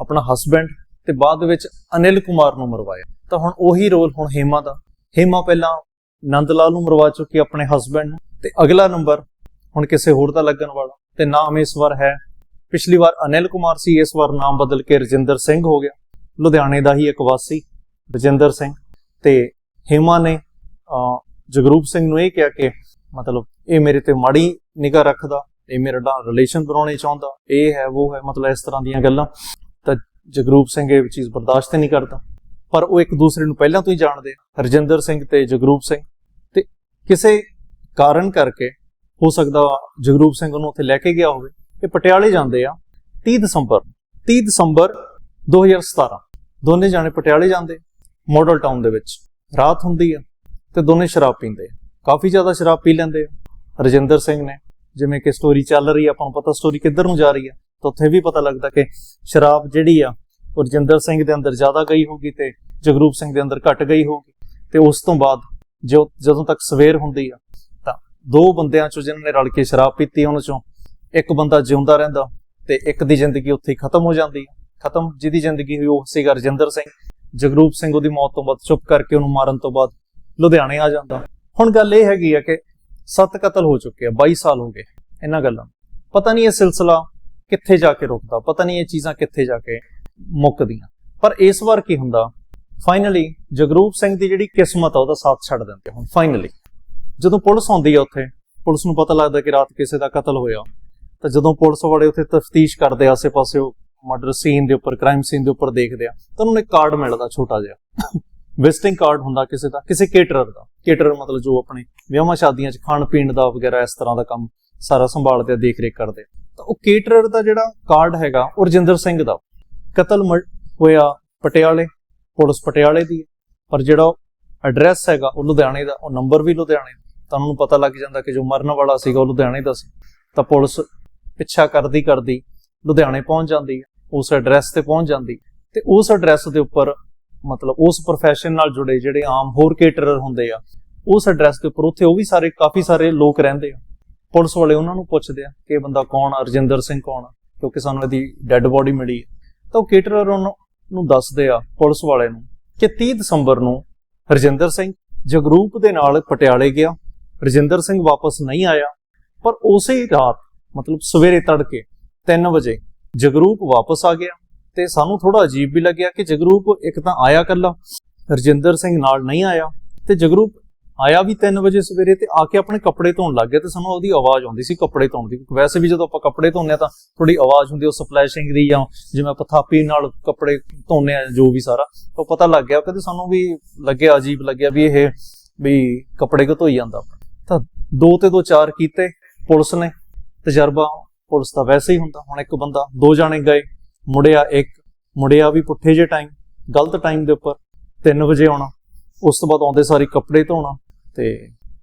ਆਪਣਾ ਹਸਬੰਡ ਤੇ ਬਾਅਦ ਵਿੱਚ ਅਨਿਲ ਕੁਮਾਰ ਨੂੰ ਮਰਵਾਇਆ। ਤਾਂ ਹੁਣ ਉਹੀ ਰੋਲ ਹੁਣ ਹੇਮਾ ਦਾ। ਹੇਮਾ ਪਹਿਲਾਂ ਨੰਦ ਲਾਲ ਨੂੰ ਮਰਵਾ ਚੁੱਕੀ ਆਪਣੇ ਹਸਬੰਡ ਨੂੰ। ਤੇ ਅਗਲਾ ਨੰਬਰ ਹੁਣ ਕਿਸੇ ਹੋਰ ਦਾ ਲੱਗਣ ਵਾਲਾ। ਤੇ ਨਾਮ ਇਸ ਵਾਰ ਹੈ, ਪਿਛਲੀ ਵਾਰ ਅਨਿਲ ਕੁਮਾਰ ਸੀ, ਇਸ ਵਾਰ ਨਾਮ ਬਦਲ ਕੇ ਰਜਿੰਦਰ ਸਿੰਘ ਹੋ ਗਿਆ। ਲੁਧਿਆਣੇ ਦਾ ਹੀ ਇੱਕ ਵਾਸੀ, ਰਜਿੰਦਰ ਸਿੰਘ। ਤੇ ਹੇਮਾ ਨੇ ਜਗਰੂਪ ਸਿੰਘ ਨੂੰ ਇਹ ਕਿਹਾ ਕਿ ਮਤਲਬ ਇਹ ਮੇਰੇ ਤੇ ਮਾੜੀ ਨਿਗਾਹ ਰੱਖਦਾ। ਇਹ ਮੇਰਾ ਨਾਲ ਰਿਲੇਸ਼ਨ ਬਣਾਉਣੇ ਚਾਹੁੰਦਾ। ਇਹ ਹੈ, ਉਹ ਹੈ, ਮਤਲਬ ਇਸ ਤਰ੍ਹਾਂ ਦੀਆਂ ਗੱਲਾਂ। ਤਾਂ ਜਗਰੂਪ ਸਿੰਘ ਇਹ ਚੀਜ਼ ਬਰਦਾਸ਼ਤ ਨਹੀਂ ਕਰਦਾ। ਪਰ ਉਹ ਇੱਕ ਦੂਸਰੇ ਨੂੰ ਪਹਿਲਾਂ ਤੋਂ ਹੀ ਜਾਣਦੇ ਆ। ਰਜਿੰਦਰ ਸਿੰਘ ਤੇ ਜਗਰੂਪ ਸਿੰਘ। ਤੇ ਕਿਸੇ ਕਾਰਨ ਕਰਕੇ ਹੋ ਸਕਦਾ ਜਗਰੂਪ ਸਿੰਘ ਨੂੰ ਉੱਥੇ ਲੈ ਕੇ ਗਿਆ ਹੋਵੇ। ਇਹ ਪਟਿਆਲੇ ਜਾਂਦੇ ਆ 30 ਦਸੰਬਰ। ਨੂੰ। 30 ਦਸੰਬਰ 2017 ਦੋਨੇ ਜਾਣੇ ਪਟਿਆਲੇ ਜਾਂਦੇ ਮਾਡਲ ਟਾਊਨ ਦੇ ਵਿੱਚ। ਰਾਤ ਹੁੰਦੀ ਆ ਤੇ ਦੋਨੇ ਸ਼ਰਾਬ ਪੀਂਦੇ ਕਾਫੀ ਜ਼ਿਆਦਾ ਸ਼ਰਾਬ ਪੀ ਲੈਂਦੇ ਆ। ਰਜਿੰਦਰ ਸਿੰਘ ਨੇ ਜਿਵੇਂ ਕਿ ਸਟੋਰੀ ਚੱਲ ਰਹੀ ਆ, ਆਪਾਂ ਨੂੰ ਪਤਾ ਸਟੋਰੀ ਕਿੱਧਰ ਨੂੰ ਜਾ ਰਹੀ ਆ, ਤਾਂ ਉੱਥੇ ਵੀ ਪਤਾ ਲੱਗਦਾ ਕਿ ਸ਼ਰਾਬ ਜਿਹੜੀ ਆ, ਉਹ ਰਜਿੰਦਰ ਸਿੰਘ ਦੇ ਅੰਦਰ ਜ਼ਿਆਦਾ ਗਈ ਹੋਗੀ ਤੇ ਜਗਰੂਪ ਸਿੰਘ ਦੇ ਅੰਦਰ ਘਟ ਗਈ ਹੋਗੀ ਤੇ ਉਸ ਤੋਂ ਬਾਅਦ ਜੋ ਜਦੋਂ ਤੱਕ ਸਵੇਰ ਹੁੰਦੀ ਆ, ਤਾਂ ਦੋ ਬੰਦਿਆਂ ਚੋਂ ਜਿਨ੍ਹਾਂ ਨੇ ਰਲ ਕੇ ਸ਼ਰਾਬ ਪੀਤੀ, ਉਹਨਾਂ ਚੋਂ ਇੱਕ ਬੰਦਾ ਜਿਉਂਦਾ ਰਹਿੰਦਾ ਤੇ ਇੱਕ ਦੀ ਜ਼ਿੰਦਗੀ ਉੱਥੇ ਹੀ ਖਤਮ ਹੋ ਜਾਂਦੀ ਆ। ਖਤਮ ਜਿਹਦੀ ਜ਼ਿੰਦਗੀ ਹੋਈ ਉਹ ਸੀਗਾ ਰਜਿੰਦਰ ਸਿੰਘ। ਜਗਰੂਪ ਸਿੰਘ ਉਹਦੀ ਮੌਤ ਤੋਂ ਬਾਅਦ ਚੁੱਪ ਕਰਕੇ ਉਹਨੂੰ ਮਾਰਨ ਤੋਂ ਬਾਅਦ ਲੁਧਿਆਣੇ ਆ ਜਾਂਦਾ। ਹੁਣ ਗੱਲ ਇਹ ਹੈਗੀ ਆ ਕਿ ਸੱਤ ਕਤਲ ਹੋ ਚੁੱਕੇ ਆ 22 ਸਾਲ ਹੋ ਗਏ ਇਹਨਾਂ ਗੱਲਾਂ। ਪਤਾ ਨਹੀਂ ਇਹ ਸਿਲਸਿਲਾ ਕਿੱਥੇ ਜਾ ਕੇ ਰੁਕਦਾ, ਪਤਾ ਨਹੀਂ ਇਹ ਚੀਜ਼ਾਂ ਕਿੱਥੇ ਜਾ ਕੇ ਮੁੱਕਦੀਆਂ। ਪਰ ਇਸ ਵਾਰ ਕੀ ਹੁੰਦਾ ਫਾਈਨਲੀ ਜਗਰੂਪ ਸਿੰਘ ਦੀ ਜਿਹੜੀ ਕਿਸਮਤ ਆ, ਉਹਦਾ ਸਾਥ ਛੱਡ ਦਿੰਦੇ ਹੁਣ ਫਾਈਨਲੀ ਜਦੋਂ ਪੁਲਿਸ ਆਉਂਦੀ ਆ ਉੱਥੇ, ਪੁਲਿਸ ਨੂੰ ਪਤਾ ਲੱਗਦਾ ਕਿ ਰਾਤ ਕਿਸੇ ਦਾ ਕਤਲ ਹੋਇਆ। ਤਾਂ ਜਦੋਂ ਪੁਲਿਸ ਵਾਲੇ ਉੱਥੇ ਤਫਤੀਸ਼ ਕਰਦੇ ਆਸੇ-ਪਾਸੇ ਉਹ ਮਰਡਰ ਸੀਨ ਦੇ ਉੱਪਰ ਕ੍ਰਾਈਮ ਸੀਨ ਦੇ ਉੱਪਰ ਦੇਖਦੇ ਆ, ਤਾਂ ਉਹਨਾਂ ਨੂੰ ਇੱਕ ਕਾਰਡ ਮਿਲਦਾ ਛੋਟਾ ਜਿਹਾ। ਵਿਜ਼ਿਟਿੰਗ ਕਾਰਡ ਹੁੰਦਾ ਕਿਸੇ ਦਾ, ਕਿਸੇ ਕੇਟਰਰ ਦਾ। ਕੇਟਰਰ ਮਤਲਬ ਜੋ ਆਪਣੇ ਵਿਆਹਾਂ ਸ਼ਾਦੀਆਂ 'ਚ ਖਾਣ ਪੀਣ ਦਾ ਵਗੈਰਾ ਇਸ ਤਰ੍ਹਾਂ ਦਾ ਕੰਮ ਸਾਰਾ ਸੰਭਾਲਦੇ ਆ ਦੇਖ ਰੇਖ ਕਰਦੇ। ਆ। ਤਾਂ ਉਹ ਕੇਟਰਰ ਦਾ ਜਿਹੜਾ ਕਾਰਡ ਹੈਗਾ, ਉਹ ਰਜਿੰਦਰ ਸਿੰਘ ਦਾ। ਕਤਲ ਮ- ਹੋਇਆ ਪਟਿਆਲੇ, ਪੁਲਿਸ ਪਟਿਆਲੇ ਦੀ। ਹੈ। ਪਰ ਜਿਹੜਾ ਐਡਰੈਸ ਹੈਗਾ, ਉਹ ਲੁਧਿਆਣੇ ਦਾ, ਉਹ ਨੰਬਰ ਵੀ ਲੁਧਿਆਣੇ ਦਾ। ਤਾਂ ਉਹਨਾਂ ਨੂੰ ਪਤਾ ਲੱਗ ਜਾਂਦਾ ਕਿ ਜੋ ਮਰਨ ਵਾਲਾ ਸੀਗਾ, ਉਹ ਲੁਧਿਆਣੇ ਦਾ ਸੀ। ਤਾਂ ਪੁਲਿਸ ਪਿੱਛਾ ਕਰਦੀ ਕਰਦੀ ਲੁਧਿਆਣੇ ਪਹੁੰਚ ਜਾਂਦੀ ਹੈ, ਉਸ ਐਡਰੈਸ ਤੇ ਪਹੁੰਚ ਜਾਂਦੀ। ਤੇ ਉਸ ਐਡਰੈਸ ਦੇ ਉੱਪਰ ਮਤਲਬ ਉਸ profession ਨਾਲ ਜੁੜੇ ਜਿਹੜੇ ਆਮ ਹੋਰ ਕੇਟਰਰ ਹੁੰਦੇ ਆ, ਉਸ ਐਡਰੈਸ ਦੇ ਉੱਪਰ ਉੱਥੇ ਉਹ ਵੀ ਸਾਰੇ ਕਾਫੀ ਸਾਰੇ ਲੋਕ ਰਹਿੰਦੇ ਆ। ਪੁਲਿਸ ਵਾਲੇ ਉਹਨਾਂ ਨੂੰ ਪੁੱਛਦੇ ਆ ਕਿ ਇਹ ਬੰਦਾ ਕੌਣ ਆ, ਰਜਿੰਦਰ ਸਿੰਘ ਕੌਣ ਆ, ਕਿਉਂਕਿ ਸਾਨੂੰ ਇਹਦੀ ਡੈੱਡ ਬੋਡੀ ਮਿਲੀ ਹੈ ਤਾਂ ਉਹ ਕੇਟਰਰ ਉਹਨੂੰ, ਨੂੰ ਦੱਸਦੇ ਆ ਪੁਲਿਸ ਵਾਲੇ ਨੂੰ ਕਿ 30 ਦਸੰਬਰ ਨੂੰ ਰਜਿੰਦਰ ਸਿੰਘ ਜਗਰੂਪ ਦੇ ਨਾਲ ਪਟਿਆਲੇ ਗਿਆ। ਰਜਿੰਦਰ ਸਿੰਘ ਵਾਪਸ ਨਹੀਂ ਆਇਆ, ਪਰ ਉਸੇ ਹੀ ਰਾਤ, ਮਤਲਬ ਸਵੇਰੇ ਤੜਕੇ 3 ਵਜੇ ਜਗਰੂਪ ਵਾਪਸ ਆ ਗਿਆ। ਤੇ ਸਾਨੂੰ ਥੋੜਾ ਅਜੀਬ ਵੀ ਲੱਗਿਆ ਕਿ ਜਗਰੂਪ ਇੱਕ ਤਾਂ ਆਇਆ ਕੱਲਾ ਰਜਿੰਦਰ ਸਿੰਘ ਨਾਲ ਨਹੀਂ ਆਇਆ ਤੇ ਜਗਰੂਪ ਆਇਆ ਵੀ 3 ਵਜੇ ਸਵੇਰੇ ਤੇ ਆ ਕੇ ਆਪਣੇ ਕੱਪੜੇ ਧੋਣ ਲੱਗ ਗਿਆ ਤੇ ਸਾਨੂੰ ਉਹਦੀ ਆਵਾਜ਼ ਆਉਂਦੀ ਸੀ ਕੱਪੜੇ ਧੋਣ ਦੀ। ਵੈਸੇ ਵੀ ਜਦੋਂ ਆਪਾਂ ਕੱਪੜੇ ਧੋਣੇ ਆ ਤਾਂ ਥੋੜੀ ਆਵਾਜ਼ ਹੁੰਦੀ ਉਹ ਸਪਲੈਸ਼ਿੰਗ ਦੀ ਜਾਂ ਜਿਵੇਂ ਆਪਾਂ ਥਾਪੀ ਨਾਲ ਕੱਪੜੇ ਧੋਂਦੇ ਆ ਜੋ ਵੀ ਸਾਰਾ ਉਹ ਪਤਾ ਲੱਗ ਗਿਆ ਕਦੇ ਸਾਨੂੰ ਵੀ ਲੱਗਿਆ, ਅਜੀਬ ਲੱਗਿਆ ਵੀ ਇਹ ਵੀ ਕੱਪੜੇ ਕਿਉਂ ਧੋਈ ਜਾਂਦਾ ਤਾਂ ਦੋ ਤੇ ਦੋ ਚਾਰ ਕੀਤੇ, ਪੁਲਿਸ ਨੇ, ਤਜਰਬਾ ਪੁਲਿਸ ਦਾ ਵੈਸੇ ਹੀ ਹੁੰਦਾ, ਹੁਣ ਇੱਕ ਬੰਦਾ, ਦੋ ਜਾਣੇ ਗਏ ਮੁੜਿਆ ਇੱਕ, ਮੁੜਿਆ ਵੀ ਪੁੱਠੇ ਜੇ ਟਾਈਮ ਗਲਤ ਟਾਈਮ ਦੇ ਉੱਪਰ 3 ਵਜੇ ਆਉਣਾ, ਉਸ ਤੋਂ ਬਾਅਦ ਆਉਂਦੇ ਸਾਰੀ ਕੱਪੜੇ ਧੋਣਾ, ਤੇ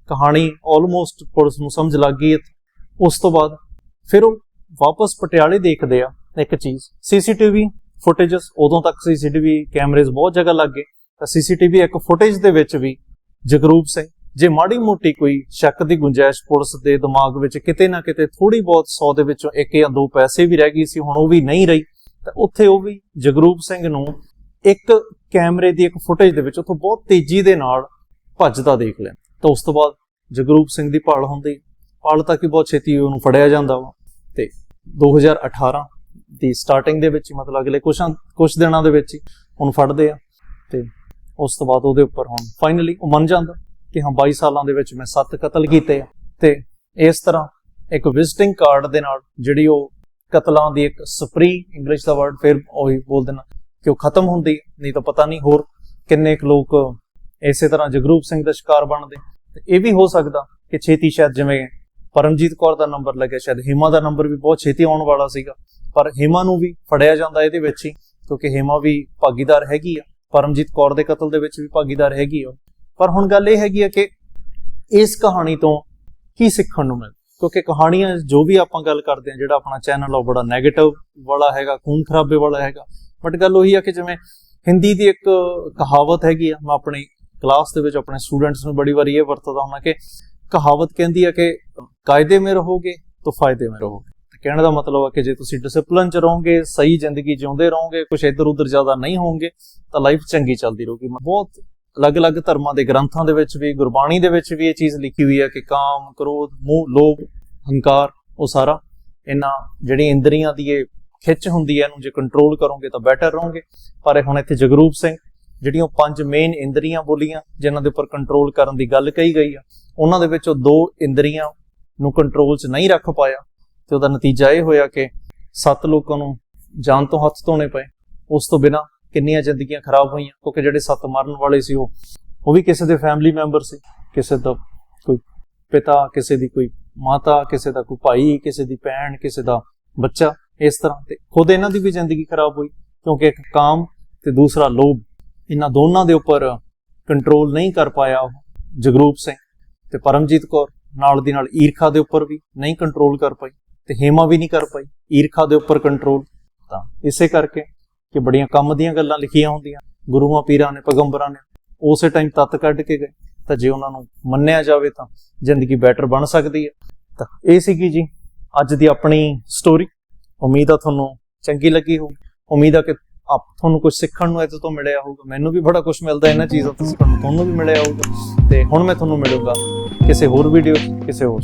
ਕਹਾਣੀ ਆਲਮੋਸਟ ਪੁਲਿਸ ਨੂੰ ਸਮਝ ਲੱਗ ਗਈ ਇੱਥੇ। ਉਸ ਤੋਂ ਬਾਅਦ ਫਿਰ ਉਹ ਵਾਪਸ ਪਟਿਆਲੇ ਦੇਖਦੇ ਆ ਇੱਕ ਚੀਜ਼ ਸੀਸੀਟੀਵੀ ਫੁਟੇਜਸ ਉਦੋਂ ਤੱਕ ਸੀਸੀਟੀਵੀ ਕੈਮਰੇਜ਼ ਬਹੁਤ ਜਗ੍ਹਾ ਲੱਗ ਗਏ ਤਾਂ ਸੀਸੀਟੀਵੀ ਇੱਕ ਫੁਟੇਜ ਦੇ ਵਿੱਚ ਵੀ ਜਗਰੂਪ ਸਿੰਘ, ਜੇ ਮਾੜੀ ਮੋਟੀ ਕੋਈ ਸ਼ੱਕ ਦੀ ਗੁੰਜਾਇਸ਼ ਪੁਲਿਸ ਦੇ ਦਿਮਾਗ ਵਿੱਚ ਕਿਤੇ ਨਾ ਕਿਤੇ ਥੋੜੀ ਬਹੁਤ 100 ਦੇ ਵਿੱਚੋਂ ਇੱਕ ਜਾਂ ਦੋ ਪੈਸੇ ਵੀ ਰਹਿ ਗਈ ਸੀ, ਹੁਣ ਉਹ ਵੀ ਨਹੀਂ ਰਹੀ ਤਾਂ ਉੱਥੇ ਉਹ ਵੀ ਜਗਰੂਪ ਸਿੰਘ ਨੂੰ ਇੱਕ ਕੈਮਰੇ ਦੀ ਇੱਕ ਫੁਟੇਜ ਦੇ ਵਿੱਚ ਉੱਥੋਂ ਬਹੁਤ ਤੇਜ਼ੀ ਦੇ ਨਾਲ ਭੱਜਦਾ ਦੇਖ ਲਿਆ ਤਾਂ ਉਸ ਤੋਂ ਬਾਅਦ ਜਗਰੂਪ ਸਿੰਘ ਦੀ ਭਾਲ ਹੁੰਦੀ। ਭਾਲ ਤਾਂ ਕਿ ਬਹੁਤ ਛੇਤੀ ਉਹਨੂੰ ਫੜਿਆ ਜਾਂਦਾ ਵਾ। ਤੇ 2018 ਦੀ ਸਟਾਰਟਿੰਗ ਦੇ ਵਿੱਚ ਹੀ ਮਤਲਬ ਅਗਲੇ ਕੁਝ ਕੁਝ ਦਿਨਾਂ ਦੇ ਵਿੱਚ ਹੀ ਉਹਨੂੰ ਫੜਦੇ ਆ। ਤੇ ਉਸ ਤੋਂ ਬਾਅਦ ਉਹਦੇ ਉੱਪਰ ਹੁਣ ਫਾਈਨਲੀ ਉਹ ਮੰਨ ਜਾਂਦਾ ਕਿ ਹਾਂ 22 ਸਾਲਾਂ ਦੇ ਵਿੱਚ ਮੈਂ 7 ਕਤਲ ਕੀਤੇ ਆ। ਤੇ ਇਸ ਤਰ੍ਹਾਂ ਇੱਕ ਵਿਜ਼ਿਟਿੰਗ ਕਾਰਡ ਦੇ ਨਾਲ ਜਿਹੜੀ ਉਹ ਕਤਲਾਂ ਦੀ ਇੱਕ ਸਪਰੀ ਇੰਗਲਿਸ਼ ਦਾ ਵਰਡ ਫਿਰ ਉਹੀ ਬੋਲ ਦੇਣਾ, ਕਿ ਉਹ ਖਤਮ ਹੁੰਦੀ ਨਹੀਂ ਤਾਂ ਪਤਾ ਨਹੀਂ ਹੋਰ ਕਿੰਨੇ ਕੁ ਲੋਕ ਇਸੇ ਤਰ੍ਹਾਂ ਜਗਰੂਪ ਸਿੰਘ ਦਾ ਸ਼ਿਕਾਰ ਬਣਦੇ। ਇਹ ਵੀ ਹੋ ਸਕਦਾ ਕਿ ਛੇਤੀ ਸ਼ਾਇਦ ਜਿਵੇਂ ਪਰਮਜੀਤ ਕੌਰ ਦਾ ਨੰਬਰ ਲੱਗਿਆ, ਸ਼ਾਇਦ ਹਿਮਾ ਦਾ ਨੰਬਰ ਵੀ ਬਹੁਤ ਛੇਤੀ ਆਉਣ ਵਾਲਾ ਸੀਗਾ। ਪਰ ਹਿਮਾ ਨੂੰ ਵੀ ਫੜਿਆ ਜਾਂਦਾ ਇਹਦੇ ਵਿੱਚ ਹੀ, ਕਿਉਂਕਿ ਹਿਮਾ ਵੀ ਭਾਗੀਦਾਰ ਹੈਗੀ ਆ। ਪਰਮਜੀਤ ਕੌਰ ਦੇ ਕਤਲ ਦੇ ਵਿੱਚ ਵੀ ਭਾਗੀਦਾਰ ਹੈਗੀ ਆ ਉਹ। ਪਰ ਹੁਣ ਗੱਲ ਇਹ ਹੈਗੀ ਆ ਕਿ ਇਸ ਕਹਾਣੀ ਤੋਂ ਕੀ ਸਿੱਖਣ ਨੂੰ ਮਿਲ ਕਿਉਂਕਿ ਕਹਾਣੀਆਂ ਜੋ ਵੀ ਆਪਾਂ ਗੱਲ ਕਰਦੇ ਆ ਜਿਹੜਾ ਆਪਣਾ ਚੈਨਲ ਉਹ ਬੜਾ 네ਗੇਟਿਵ ਵਾਲਾ ਹੈਗਾ, ਖੂਨ ਖਰਾਬੇ ਵਾਲਾ ਹੈਗਾ। ਬਟ ਗੱਲ ਉਹੀ ਆ ਕਿ ਜਿਵੇਂ ਹਿੰਦੀ ਦੀ ਇੱਕ ਕਹਾਵਤ ਹੈਗੀ ਆ, ਮੈਂ ਆਪਣੀ ਕਲਾਸ ਦੇ ਵਿੱਚ ਆਪਣੇ ਸਟੂਡੈਂਟਸ ਨੂੰ ਬੜੀ ਵਾਰੀ ਇਹ ਵਰਤਦਾ ਹੁੰਦਾ ਕਿ ਕਹਾਵਤ ਕਹਿੰਦੀ ਆ ਕਿ ਕਾਇਦੇ ਮੇ ਰਹੋਗੇ ਤਾਂ ਫਾਇਦੇ ਮੇ ਰਹੋਗੇ। ਤੇ ਕਹਿਣ ਦਾ ਮਤਲਬ ਆ ਕਿ ਜੇ ਤੁਸੀਂ ਡਿਸਪਲਿਨ ਚ ਰਹੋਗੇ, ਸਹੀ ਜ਼ਿੰਦਗੀ ਜਿਉਂਦੇ ਰਹੋਗੇ ਕੁਝ ਇੱਧਰ ਉੱਧਰ ਜ਼ਿਆਦਾ ਨਹੀਂ ਹੋਵੋਗੇ, ਤਾਂ ਲਾਈਫ ਚੰਗੀ ਚੱਲਦੀ ਰਹੂਗੀ। ਬਹੁਤ ਅਲੱਗ-ਅਲੱਗ ਧਰਮਾਂ ਦੇ ਗ੍ਰੰਥਾਂ ਦੇ ਵਿੱਚ ਵੀ, ਗੁਰਬਾਣੀ ਦੇ ਵਿੱਚ ਵੀ ਇਹ ਚੀਜ਼ ਲਿਖੀ ਹੋਈ ਹੈ ਕਿ ਕਾਮ, ਕ੍ਰੋਧ, ਮੋਹ, ਲੋਭ, ਹੰਕਾਰ, ਉਹ ਸਾਰਾ ਇਹਨਾਂ ਜਿਹੜੀ ਇੰਦਰੀਆਂ ਦੀ ਇਹ ਖਿੱਚ ਹੁੰਦੀ ਹੈ, ਇਹਨੂੰ ਜੇ ਕੰਟਰੋਲ ਕਰੋਗੇ ਤਾਂ ਬੈਟਰ ਰਹੋਗੇ। ਪਰ ਹੁਣ ਇੱਥੇ ਜਗਰੂਪ ਸਿੰਘ, ਜਿਹੜੀਆਂ ਉਹ ਪੰਜ ਮੇਨ ਇੰਦਰੀਆਂ ਬੋਲੀਆਂ, ਜਿਨ੍ਹਾਂ ਦੇ ਉੱਪਰ ਕੰਟਰੋਲ ਕਰਨ ਦੀ ਗੱਲ ਕਹੀ ਗਈ ਆ, ਉਹਨਾਂ ਦੇ ਵਿੱਚੋਂ ਦੋ ਇੰਦਰੀਆਂ ਨੂੰ ਕੰਟਰੋਲ 'ਚ ਨਹੀਂ ਰੱਖ ਪਾਇਆ ਤੇ ਉਹਦਾ ਨਤੀਜਾ ਇਹ ਹੋਇਆ ਕਿ ਸੱਤ ਲੋਕਾਂ ਨੂੰ ਜਾਨ ਤੋਂ ਹੱਥ ਧੋਣੇ ਪਏ। ਉਸ ਤੋਂ ਬਿਨਾ ਕਿੰਨੀਆਂ ਜ਼ਿੰਦਗੀਆਂ ਖਰਾਬ ਹੋਈਆਂ, ਕਿਉਂਕਿ ਜਿਹੜੇ ਸੱਤ ਮਰਨ ਵਾਲੇ ਸੀ ਉਹ ਉਹ ਵੀ ਕਿਸੇ ਦੇ ਫੈਮਿਲੀ ਮੈਂਬਰ ਸੀ, ਕਿਸੇ ਦਾ ਕੋਈ ਪਿਤਾ, ਕਿਸੇ ਦੀ ਕੋਈ ਮਾਤਾ, ਕਿਸੇ ਦਾ ਕੋਈ ਭਾਈ, ਕਿਸੇ ਦੀ ਭੈਣ, ਕਿਸੇ ਦਾ ਬੱਚਾ, ਇਸ ਤਰ੍ਹਾਂ ਤੇ ਖੁਦ ਇਹਨਾਂ ਦੀ ਵੀ ਜ਼ਿੰਦਗੀ ਖਰਾਬ ਹੋਈ, ਕਿਉਂਕਿ ਇੱਕ ਕਾਮ ਤੇ ਦੂਸਰਾ ਲੋਭ, ਇਹਨਾਂ ਦੋਨਾਂ ਦੇ ਉੱਪਰ ਕੰਟਰੋਲ ਨਹੀਂ ਕਰ ਪਾਇਆ ਉਹ, ਜਗਰੂਪ ਸਿੰਘ ਤੇ ਪਰਮਜੀਤ ਕੌਰ, ਨਾਲ ਦੀ ਨਾਲ ਈਰਖਾ ਦੇ ਉੱਪਰ ਵੀ ਨਹੀਂ ਕੰਟਰੋਲ ਕਰ ਪਾਈ ਤੇ ਹੇਮਾ ਵੀ ਨਹੀਂ ਕਰ ਪਾਈ, ਈਰਖਾ ਦੇ ਉੱਪਰ ਕੰਟਰੋਲ ਤਾਂ ਇਸੇ ਕਰਕੇ ਕਿ ਬੜੀਆਂ ਕੰਮ ਦੀਆਂ ਗੱਲਾਂ ਲਿਖੀਆਂ ਹੁੰਦੀਆਂ। ਗੁਰੂਆਂ, ਪੀਰਾਂ ਨੇ, ਪੈਗੰਬਰਾਂ ਨੇ ਉਸੇ ਟਾਈਮ ਤੱਤ ਕੱਢ ਕੇ ਗਏ। ਤਾਂ ਜੇ ਉਹਨਾਂ ਨੂੰ ਮੰਨਿਆ ਜਾਵੇ ਤਾਂ ਜ਼ਿੰਦਗੀ ਬੈਟਰ ਬਣ ਸਕਦੀ ਹੈ। ਤਾਂ ਇਹ ਸੀਗੀ ਜੀ ਅੱਜ ਦੀ ਆਪਣੀ ਸਟੋਰੀ ਉਮੀਦ ਆ ਤੁਹਾਨੂੰ ਚੰਗੀ ਲੱਗੀ ਹੋ ਉਮੀਦ ਆ ਕਿ ਆਪ ਤੁਹਾਨੂੰ ਕੁਝ ਸਿੱਖਣ ਨੂੰ ਇਹਦੇ ਤੋਂ ਮਿਲਿਆ ਹੋਊਗਾ। ਮੈਨੂੰ ਵੀ ਬੜਾ ਕੁਝ ਮਿਲਦਾ ਇਹਨਾਂ ਚੀਜ਼ਾਂ ਤੋਂ ਸਿੱਖਣ ਨੂੰ ਤੁਹਾਨੂੰ ਵੀ ਮਿਲਿਆ ਹੋਊਗਾ। ਤੇ ਹੁਣ ਮੈਂ ਤੁਹਾਨੂੰ ਮਿਲੂੰਗਾ ਕਿਸੇ ਹੋਰ ਵੀਡੀਓ ਕਿਸੇ ਹੋਰ